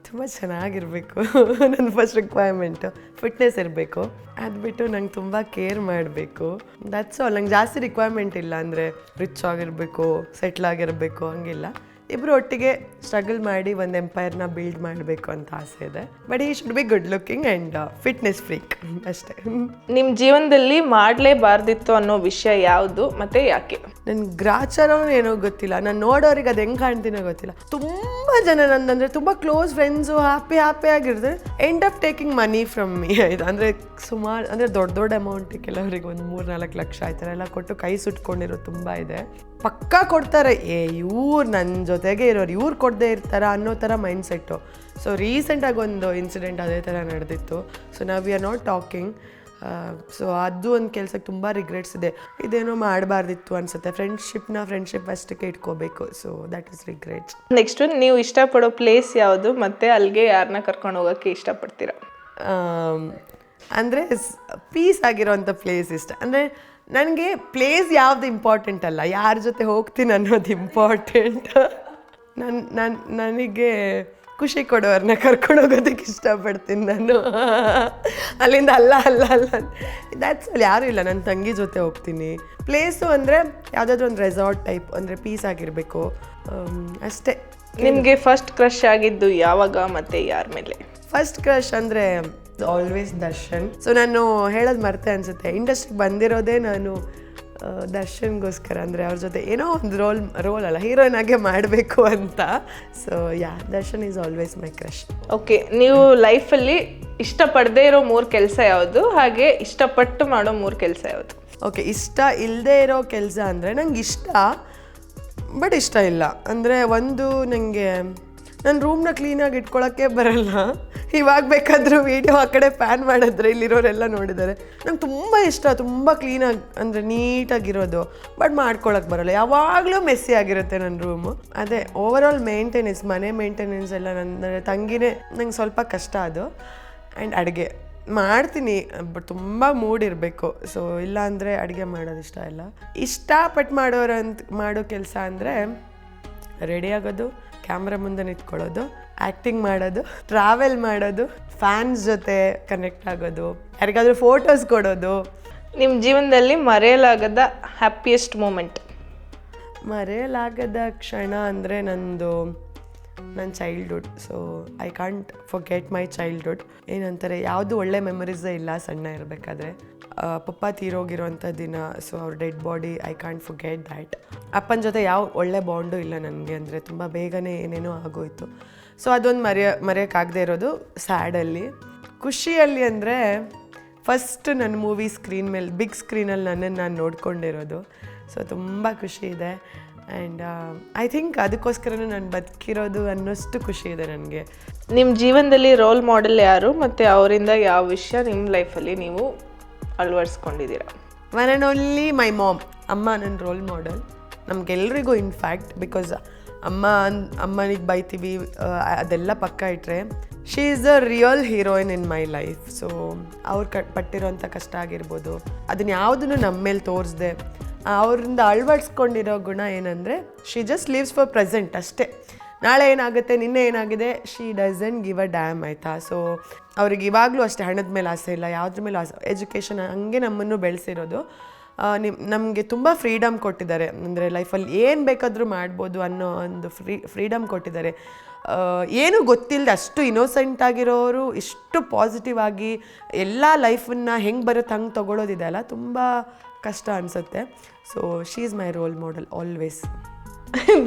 ತುಂಬ ಚೆನ್ನಾಗಿರಬೇಕು. ನನ್ನ ಫಸ್ಟ್ ರಿಕ್ವೈರ್ಮೆಂಟು ಫಿಟ್ನೆಸ್ ಇರಬೇಕು. ಅದು ಬಿಟ್ಟು ನಂಗೆ ತುಂಬ ಕೇರ್ ಮಾಡಬೇಕು. ದಟ್ಸ್ ಆಲ್ ನಂಗೆ ಜಾಸ್ತಿ ರಿಕ್ವೈರ್ಮೆಂಟ್ ಇಲ್ಲ ಅಂದರೆ ರಿಚ್ ಆಗಿರಬೇಕು ಸೆಟ್ಲ್ ಆಗಿರಬೇಕು, ಹಂಗಿಲ್ಲ. ಇಬ್ಬರು ಒಟ್ಟಿಗೆ ಸ್ಟ್ರಗಲ್ ಮಾಡಿ ಒಂದು ಎಂಪೈರ್ನ ಬಿಲ್ಡ್ ಮಾಡಬೇಕು ಅಂತ ಆಸೆ ಇದೆ. But he should be good looking and fitness freak ಅಷ್ಟೇ. ನಿಮ್ಮ ಜೀವನದಲ್ಲಿ ಮಾಡಲೇಬಾರ್ದಿತ್ತು ಅನ್ನೋ ವಿಷಯ ಯಾವುದು ಮತ್ತು ಯಾಕೆ? ನನ್ ಗ್ರಾಚಾರನೂ ಏನೋ ಗೊತ್ತಿಲ್ಲ, ನಾನು ನೋಡೋರಿಗೆ ಅದು ಹೆಂಗೆ ಕಾಣ್ತೀನೋ ಗೊತ್ತಿಲ್ಲ. ತುಂಬ ಜನ ನನ್ನಂದರೆ ತುಂಬ ಕ್ಲೋಸ್ ಫ್ರೆಂಡ್ಸು ಹ್ಯಾಪಿ ಹ್ಯಾಪಿ ಆಗಿರ್ತಾರೆ. End of taking money from me ಆಯ್ತು ಅಂದರೆ ಸುಮಾರು, ಅಂದರೆ ದೊಡ್ಡ ದೊಡ್ಡ ಅಮೌಂಟ್ ಕೆಲವರಿಗೆ ಒಂದು ಮೂರು ನಾಲ್ಕು ಲಕ್ಷ ಆ ಎಲ್ಲ ಕೊಟ್ಟು ಕೈ ಸುಟ್ಕೊಂಡಿರೋ ತುಂಬ ಇದೆ. ಪಕ್ಕಾ ಕೊಡ್ತಾರೆ, ಏ, ಇವ್ರು ನನ್ನ ಜೊತೆಗೆ ಇರೋರು, ಇವ್ರು ಕೊಡದೇ ಇರ್ತಾರ ಅನ್ನೋ ಥರ ಮೈಂಡ್ ಸೆಟ್ಟು ಸೊ ರೀಸೆಂಟಾಗಿ ಒಂದು ಇನ್ಸಿಡೆಂಟ್ ಅದೇ ಥರ ನಡೆದಿತ್ತು. ಸೊ ನಾವು we are not talking so ಅದು ಒಂದು ಕೆಲಸಕ್ಕೆ ತುಂಬ ರಿಗ್ರೆಟ್ಸ್ ಇದೆ. ಇದೇನೋ ಮಾಡಬಾರ್ದಿತ್ತು ಅನ್ಸುತ್ತೆ. ಫ್ರೆಂಡ್ಶಿಪ್ನ ಫ್ರೆಂಡ್ಶಿಪ್ ಅಷ್ಟಕ್ಕೆ ಇಟ್ಕೋಬೇಕು. So that is regrets next ನೀವು ಇಷ್ಟಪಡೋ ಪ್ಲೇಸ್ ಯಾವುದು? ಮತ್ತು ಅಲ್ಲಿಗೆ ಯಾರನ್ನ ಕರ್ಕೊಂಡು ಹೋಗೋಕ್ಕೆ ಇಷ್ಟಪಡ್ತೀರಾ? ಅಂದರೆ ಪೀಸ್ ಆಗಿರೋವಂಥ ಪ್ಲೇಸ್ ಇಷ್ಟ. ಅಂದರೆ ನನಗೆ ಪ್ಲೇಸ್ ಯಾವುದು ಇಂಪಾರ್ಟೆಂಟ್ ಅಲ್ಲ. ಯಾರ ಜೊತೆ ಹೋಗ್ತೀನಿ ಅನ್ನೋದು ಇಂಪಾರ್ಟೆಂಟ್ ನನ್ನ ನನ್ನ ನನಗೆ ಖುಷಿ ಕೊಡೋರನ್ನ ಕರ್ಕೊಂಡು ಹೋಗೋದಕ್ಕೆ ಇಷ್ಟಪಡ್ತೀನಿ ನಾನು. ಅಲ್ಲಿಂದ ಅಲ್ಲ ಅಲ್ಲ ಅಲ್ಲ. ದ್ಯಾಟ್ಸ್ ಅಲ್ಲಿ ಯಾರೂ ಇಲ್ಲ ನನ್ನ ತಂಗಿ ಜೊತೆ ಹೋಗ್ತೀನಿ. ಪ್ಲೇಸು ಅಂದರೆ ಯಾವುದಾದ್ರೂ ಒಂದು ರೆಸಾರ್ಟ್ ಟೈಪ್ ಅಂದರೆ ಪೀಸ್ ಆಗಿರಬೇಕು. ಅಷ್ಟೇ. ನಿಮಗೆ ಫಸ್ಟ್ ಕ್ರಶ್ ಆಗಿದ್ದು ಯಾವಾಗ ಮತ್ತೆ ಯಾರ ಮೇಲೆ? ಫಸ್ಟ್ ಕ್ರಶ್ ಅಂದರೆ ಆಲ್ವೇಸ್ ದರ್ಶನ್. ಸೊ ನಾನು ಹೇಳೋದು ಮರ್ತೆ ಅನಿಸುತ್ತೆ. ಇಂಡಸ್ಟ್ರಿಗೆ ಬಂದಿರೋದೇ ನಾನು ದರ್ಶನ್ಗೋಸ್ಕರ ಅಂದರೆ ಅವ್ರ ಜೊತೆ ಏನೋ ಒಂದು ರೋಲ್ ರೋಲ್ ಅಲ್ಲ ಹೀರೋಯಿನ್ ಆಗೇ ಮಾಡಬೇಕು ಅಂತ. So yeah Darshan is always my crush okay ನೀವು ಲೈಫಲ್ಲಿ ಇಷ್ಟಪಡದೇ ಇರೋ ಮೂರು ಕೆಲಸ ಯಾವುದು? ಹಾಗೆ ಇಷ್ಟಪಟ್ಟು ಮಾಡೋ ಮೂರು ಕೆಲಸ ಯಾವುದು? ಓಕೆ ಇಷ್ಟ ಇಲ್ಲದೆ ಇರೋ ಕೆಲಸ ಅಂದರೆ ನಂಗೆ ಇಷ್ಟ ಬಟ್ ಇಷ್ಟ ಇಲ್ಲ. ಅಂದರೆ ಒಂದು ನನಗೆ ನನ್ನ ರೂಮ್ನ ಕ್ಲೀನಾಗಿ ಇಟ್ಕೊಳ್ಳೋಕ್ಕೆ ಬರಲ್ಲ. ಇವಾಗ ಬೇಕಾದರೂ ವೀಡಿಯೋ ಆ ಕಡೆ ಪ್ಯಾನ್ ಮಾಡಿದ್ರೆ ಇಲ್ಲಿರೋರೆಲ್ಲ ನೋಡಿದ್ದಾರೆ. ನಂಗೆ ತುಂಬ ಇಷ್ಟ, ತುಂಬ ಕ್ಲೀನಾಗಿ ಅಂದರೆ ನೀಟಾಗಿರೋದು ಬಟ್ ಮಾಡ್ಕೊಳಕ್ಕೆ ಬರಲ್ಲ. ಯಾವಾಗಲೂ ಮೆಸ್ಸಿ ಆಗಿರುತ್ತೆ ನನ್ನ ರೂಮು ಅದೇ ಓವರ್ ಆಲ್ ಮೇಂಟೆನೆನ್ಸ್ ಮನೆ ಮೇಂಟೆನೆನ್ಸ್ ಎಲ್ಲ ನನ್ನ ತಂಗಿನೇ ನಂಗೆ ಸ್ವಲ್ಪ ಕಷ್ಟ ಅದು. ಆ್ಯಂಡ್ ಅಡುಗೆ. ಮಾಡ್ತೀನಿ ಬಟ್ ತುಂಬ ಮೂಡ್ ಇರಬೇಕು. ಸೊ ಇಲ್ಲಾಂದರೆ ಅಡುಗೆ ಮಾಡೋದು ಇಷ್ಟ ಇಲ್ಲ. ಇಷ್ಟಪಟ್ಟು ಮಾಡೋರಂತ, ಮಾಡೋ ಕೆಲಸ ಅಂದರೆ ರೆಡಿ ಆಗೋದು ಕ್ಯಾಮ್ರಾ ಮುಂದೆ ನಿಂತ್ಕೊಳ್ಳೋದು ಆ್ಯಕ್ಟಿಂಗ್ ಮಾಡೋದು ಟ್ರಾವೆಲ್ ಮಾಡೋದು ಫ್ಯಾನ್ಸ್ ಜೊತೆ ಕನೆಕ್ಟ್ ಆಗೋದು ಯಾರಿಗಾದ್ರೂ ಫೋಟೋಸ್ ಕೊಡೋದು. ನಿಮ್ಮ ಜೀವನದಲ್ಲಿ ಮರೆಯಲಾಗದ ಹ್ಯಾಪಿಯೆಸ್ಟ್ ಮೂಮೆಂಟ್ ಮರೆಯಲಾಗದ ಕ್ಷಣ ಅಂದರೆ ನಂದು ನನ್ನ childhood so I can't forget my childhood ಏನಂತಾರೆ ಯಾವುದು ಒಳ್ಳೆ ಮೆಮೊರೀಸೇ ಇಲ್ಲ ಸಣ್ಣ ಇರಬೇಕಾದ್ರೆ. ಪಪ್ಪ ತೀರೋಗಿರೋಂಥ ದಿನ ಸೊ ಅವ್ರ dead body I can't forget that ಅಪ್ಪನ ಜೊತೆ ಯಾವ ಒಳ್ಳೆ ಬಾಂಡು ಇಲ್ಲ ನನಗೆ, ಅಂದರೆ ತುಂಬ ಬೇಗನೆ ಏನೇನೋ ಆಗೋಯ್ತು. ಸೊ ಅದೊಂದು ಮರೆಯ, ಮರೆಯೋಕ್ಕಾಗದೆ ಇರೋದು ಸ್ಯಾಡಲ್ಲಿ ಖುಷಿಯಲ್ಲಿ ಅಂದರೆ ಫಸ್ಟ್ ನನ್ನ ಮೂವಿ ಸ್ಕ್ರೀನ್ ಮೇಲೆ ಬಿಗ್ ಸ್ಕ್ರೀನಲ್ಲಿ ನನ್ನನ್ನು ನಾನು ನೋಡ್ಕೊಂಡಿರೋದು. ಸೊ ತುಂಬ ಖುಷಿ ಇದೆ. ಆ್ಯಂಡ್ ಐ ಥಿಂಕ್ ಅದಕ್ಕೋಸ್ಕರನೂ ನಾನು ಬದುಕಿರೋದು ಅನ್ನೋಷ್ಟು ಖುಷಿ ಇದೆ ನನಗೆ. ನಿಮ್ಮ ಜೀವನದಲ್ಲಿ ರೋಲ್ ಮಾಡೆಲ್ ಯಾರು? ಮತ್ತು ಅವರಿಂದ ಯಾವ ವಿಷಯ ನಿಮ್ಮ ಲೈಫಲ್ಲಿ ನೀವು ಅಳವಡಿಸ್ಕೊಂಡಿದ್ದೀರಾ? One and only my mom ಅಮ್ಮ ನನ್ನ ರೋಲ್ ಮಾಡೆಲ್ ನಮಗೆಲ್ರಿಗೂ ಇನ್ಫ್ಯಾಕ್ಟ್ ಬಿಕಾಸ್ ಅಮ್ಮ ಅಮ್ಮನಿಗೆ ಬೈತೀವಿ ಅದೆಲ್ಲ ಪಕ್ಕ ಇಟ್ಟರೆ she is the real heroine in my life so ಅವ್ರು ಕಟ್ ಪಟ್ಟಿರೋಂಥ ಕಷ್ಟ ಆಗಿರ್ಬೋದು. ಅದನ್ನ ಯಾವುದನ್ನು ನಮ್ಮ ಮೇಲೆ ತೋರಿಸ್ದೆ. ಅವರಿಂದ ಅಳವಡಿಸ್ಕೊಂಡಿರೋ ಗುಣ ಏನಂದರೆ she just lives for present ಅಷ್ಟೇ. ನಾಳೆ ಏನಾಗುತ್ತೆ? ನಿನ್ನೆ ಏನಾಗಿದೆ? She doesn't give a damn ಆಯಿತಾ? ಸೊ ಅವ್ರಿಗೆ ಇವಾಗಲೂ ಅಷ್ಟೇ ಹಣದ ಮೇಲೆ ಆಸೆ ಇಲ್ಲ, ಯಾವುದ್ರ ಮೇಲೆ ಆಸೆ? ಎಜುಕೇಷನ್ ಹಂಗೆ ನಮ್ಮನ್ನು ಬೆಳೆಸಿರೋದು. ನಿಮ್, ನಮಗೆ ತುಂಬ ಫ್ರೀಡಮ್ ಕೊಟ್ಟಿದ್ದಾರೆ. ಅಂದರೆ ಲೈಫಲ್ಲಿ ಏನು ಬೇಕಾದರೂ ಮಾಡ್ಬೋದು ಅನ್ನೋ ಒಂದು ಫ್ರೀ ಫ್ರೀಡಮ್ ಕೊಟ್ಟಿದ್ದಾರೆ. ಏನೂ ಗೊತ್ತಿಲ್ಲದೆ ಅಷ್ಟು ಇನ್ನೋಸೆಂಟ್ ಆಗಿರೋರು, ಇಷ್ಟು ಪಾಸಿಟಿವ್ ಆಗಿ ಎಲ್ಲ ಲೈಫನ್ನು ಹೆಂಗೆ ಬರುತ್ತೆ ಹಂಗೆ ತೊಗೊಳೋದಿದೆ ಅಲ್ಲ? ತುಂಬ ಕಷ್ಟ ಅನಿಸುತ್ತೆ. So she is my role model always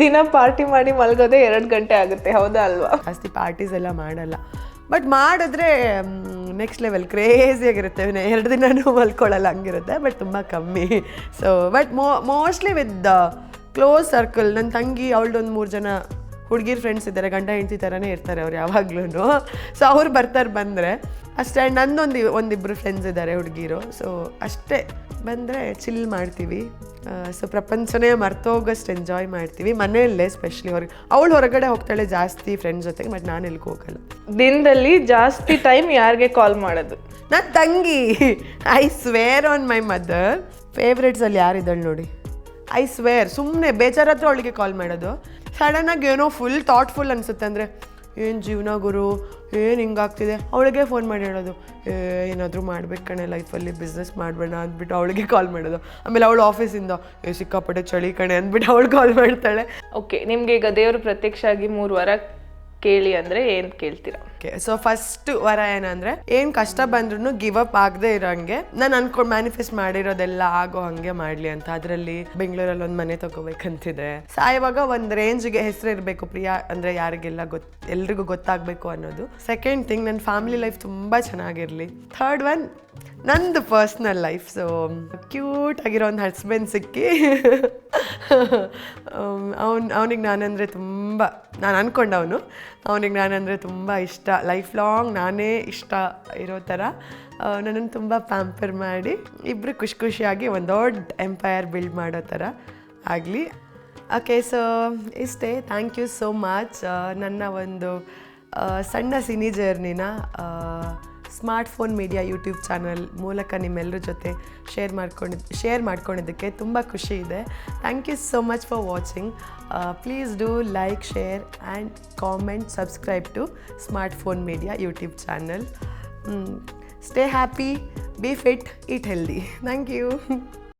ದಿನ ಪಾರ್ಟಿ ಮಾಡಿ ಮಲಗೋದೇ ಎರಡು ಗಂಟೆ ಆಗುತ್ತೆ, ಹೌದಾ ಅಲ್ವಾ? ಜಾಸ್ತಿ ಪಾರ್ಟೀಸ್ ಎಲ್ಲ ಮಾಡಲ್ಲ. ಬಟ್ ಮಾಡಿದ್ರೆ ನೆಕ್ಸ್ಟ್ ಲೆವೆಲ್ ಕ್ರೇಜಿಯಾಗಿರುತ್ತೆ ಎರಡು ದಿನನೂ ಮಲ್ಕೊಳ್ಳಲ್ಲ, ಹಂಗಿರುತ್ತೆ. ಬಟ್ ತುಂಬ ಕಮ್ಮಿ. ಸೊ ಬಟ್ ಮೋ mostly with the close circle ನನ್ನ ತಂಗಿ, ಅವಳದೊಂದು ಮೂರು ಜನ ಹುಡುಗಿರ್ ಫ್ರೆಂಡ್ಸ್ ಇದ್ದಾರೆ. ಗಂಡ, ಹೆಂಡತಿ ಥರನೇ ಇರ್ತಾರೆ ಅವ್ರು ಯಾವಾಗ್ಲೂ ಸೊ ಅವ್ರು ಬರ್ತಾರೆ ಬಂದರೆ. ಅಷ್ಟೇ ಆ್ಯಂಡ್ ನಂದೊಂದು ಒಂದಿಬ್ಬರು ಫ್ರೆಂಡ್ಸ್ ಇದ್ದಾರೆ ಹುಡುಗಿರು. ಸೊ ಅಷ್ಟೇ ಬಂದರೆ ಚಿಲ್ ಮಾಡ್ತೀವಿ. ಸೊ ಪ್ರಪಂಚನೇ ಮರ್ತೋಗಷ್ಟು ಎಂಜಾಯ್ ಮಾಡ್ತೀವಿ. ಮನೆಯಲ್ಲೇ ಸ್ಪೆಷಲಿ ಹೊರಗೆ ಅವಳು ಹೊರಗಡೆ ಹೋಗ್ತಾಳೆ ಜಾಸ್ತಿ ಫ್ರೆಂಡ್ಸ್ ಜೊತೆಗೆ ಬಟ್ ನಾನು ಎಲ್ಲಿಗೆ ಹೋಗಲ್ಲ. ದಿನದಲ್ಲಿ ಜಾಸ್ತಿ ಟೈಮ್ ಯಾರಿಗೆ ಕಾಲ್ ಮಾಡೋದು? ನನ್ನ ತಂಗಿ. I swear on my mother ಫೇವ್ರೆಟ್ಸಲ್ಲಿ ಯಾರಿದ್ದಾಳೆ ನೋಡಿ. ಐ ಸ್ವೇರ್ ಸುಮ್ಮನೆ ಬೇಜಾರತ್ರ ಅವಳಿಗೆ ಕಾಲ್ ಮಾಡೋದು. ಸಡನ್ನಾಗಿ ಏನೋ ಫುಲ್ ಥಾಟ್ಫುಲ್ ಅನಿಸುತ್ತೆ ಅಂದರೆ ಏನು ಜೀವನ ಗುರು? ಏನು ಹಿಂಗಾಗ್ತಿದೆ ಅವಳಿಗೆ ಫೋನ್ ಮಾಡಿ ಹೇಳೋದು. ಏನಾದರೂ ಮಾಡ್ಬೇಕು ಕಣೆ ಲೈಫಲ್ಲಿ ಬಿಸ್ನೆಸ್ ಮಾಡಬೇಡ ಅಂದ್ಬಿಟ್ಟು ಅವಳಿಗೆ ಕಾಲ್ ಮಾಡೋದು. ಆಮೇಲೆ ಅವಳು ಆಫೀಸಿಂದ ಸಿಕ್ಕಾಪಟ್ಟೆ ಚಳಿ ಕಣೆ ಅಂದ್ಬಿಟ್ಟು ಅವಳು ಕಾಲ್ ಮಾಡ್ತಾಳೆ. ಓಕೆ ನಿಮಗೆ ಈಗ ದೇವರು ಪ್ರತ್ಯಕ್ಷ ಆಗಿ ಮೂರು ವಾರ ಕೇಳಿ ಅಂದ್ರೆ ಏನ್ ಕೇಳ್ತೀರಾ? ಓಕೆ ಸೊ ಫಸ್ಟ್ ವರ ಏನಂದ್ರೆ, ಏನ್ ಕಷ್ಟ ಬಂದ್ರು ಗಿವ್ ಅಪ್ ಆಗದೆ ಇರೋಂಗೆ, ನಾನು ಅನ್ಕೊಂಡು ಮ್ಯಾನಿಫೆಸ್ಟ್ ಮಾಡಿರೋದೆಲ್ಲ ಆಗೋ ಹಂಗೆ ಮಾಡ್ಲಿ ಅಂತ. ಅದರಲ್ಲಿ ಬೆಂಗಳೂರಲ್ಲಿ ಒಂದು ಮನೆ ತಗೋಬೇಕಂತಿದೆ. ಸಾಯುವಾಗ ಒಂದು ರೇಂಜ್ಗೆ ಹೆಸರು ಇರಬೇಕು ಪ್ರಿಯಾ, ಅಂದ್ರೆ ಯಾರಿಗೆಲ್ಲ ಗೊತ್, ಎಲ್ರಿಗೂ ಗೊತ್ತಾಗಬೇಕು ಅನ್ನೋದು. ಸೆಕೆಂಡ್ ಥಿಂಗ್ ನನ್ನ ಫ್ಯಾಮಿಲಿ ಲೈಫ್ ತುಂಬ ಚೆನ್ನಾಗಿರಲಿ. ಥರ್ಡ್ ಒನ್ ನಂದು ಪರ್ಸ್ನಲ್ ಲೈಫ್ ಸೊ ಕ್ಯೂಟ್ ಆಗಿರೋ ಒಂದು ಹಸ್ಬೆಂಡ್ ಸಿಕ್ಕಿ ಅವನು, ಅವನಿಗೆ ನಾನಂದ್ರೆ ತುಂಬ ನಾನು ಅಂದ್ಕೊಂಡವನು ಅವನಿಗೆ ನಾನಂದರೆ ತುಂಬ ಇಷ್ಟ. ಲೈಫ್ ಲಾಂಗ್ ನಾನೇ ಇಷ್ಟ ಇರೋ ಥರ. ನನ್ನನ್ನು ತುಂಬ ಪ್ಯಾಂಪರ್ ಮಾಡಿ ಇಬ್ಬರು ಖುಷಿ ಖುಷಿಯಾಗಿ ಒಂದು ದೊಡ್ಡ ಎಂಪೈರ್ ಬಿಲ್ಡ್ ಮಾಡೋ ಥರ ಆಗಲಿ. ಓಕೆ ಸೊ ಇಷ್ಟೇ. ಥ್ಯಾಂಕ್ ಯು ಸೋ ಮಚ್ ನನ್ನ ಒಂದು ಸಣ್ಣ ಸಿನಿ ಜರ್ನಿನ ಸ್ಮಾರ್ಟ್ಫೋನ್ ಮೀಡಿಯಾ ಯೂಟ್ಯೂಬ್ ಚಾನಲ್ ಮೂಲಕ ನಿಮ್ಮೆಲ್ಲರ ಜೊತೆ ಶೇರ್ ಮಾಡ್ಕೊಂಡಿದ್ದು ಶೇರ್ ಮಾಡ್ಕೊಂಡಿದ್ದಕ್ಕೆ ತುಂಬ ಖುಷಿ ಇದೆ. Thank you so much for watching please do like share and comment subscribe to Smartphone Media YouTube channel stay happy be fit eat healthy thank you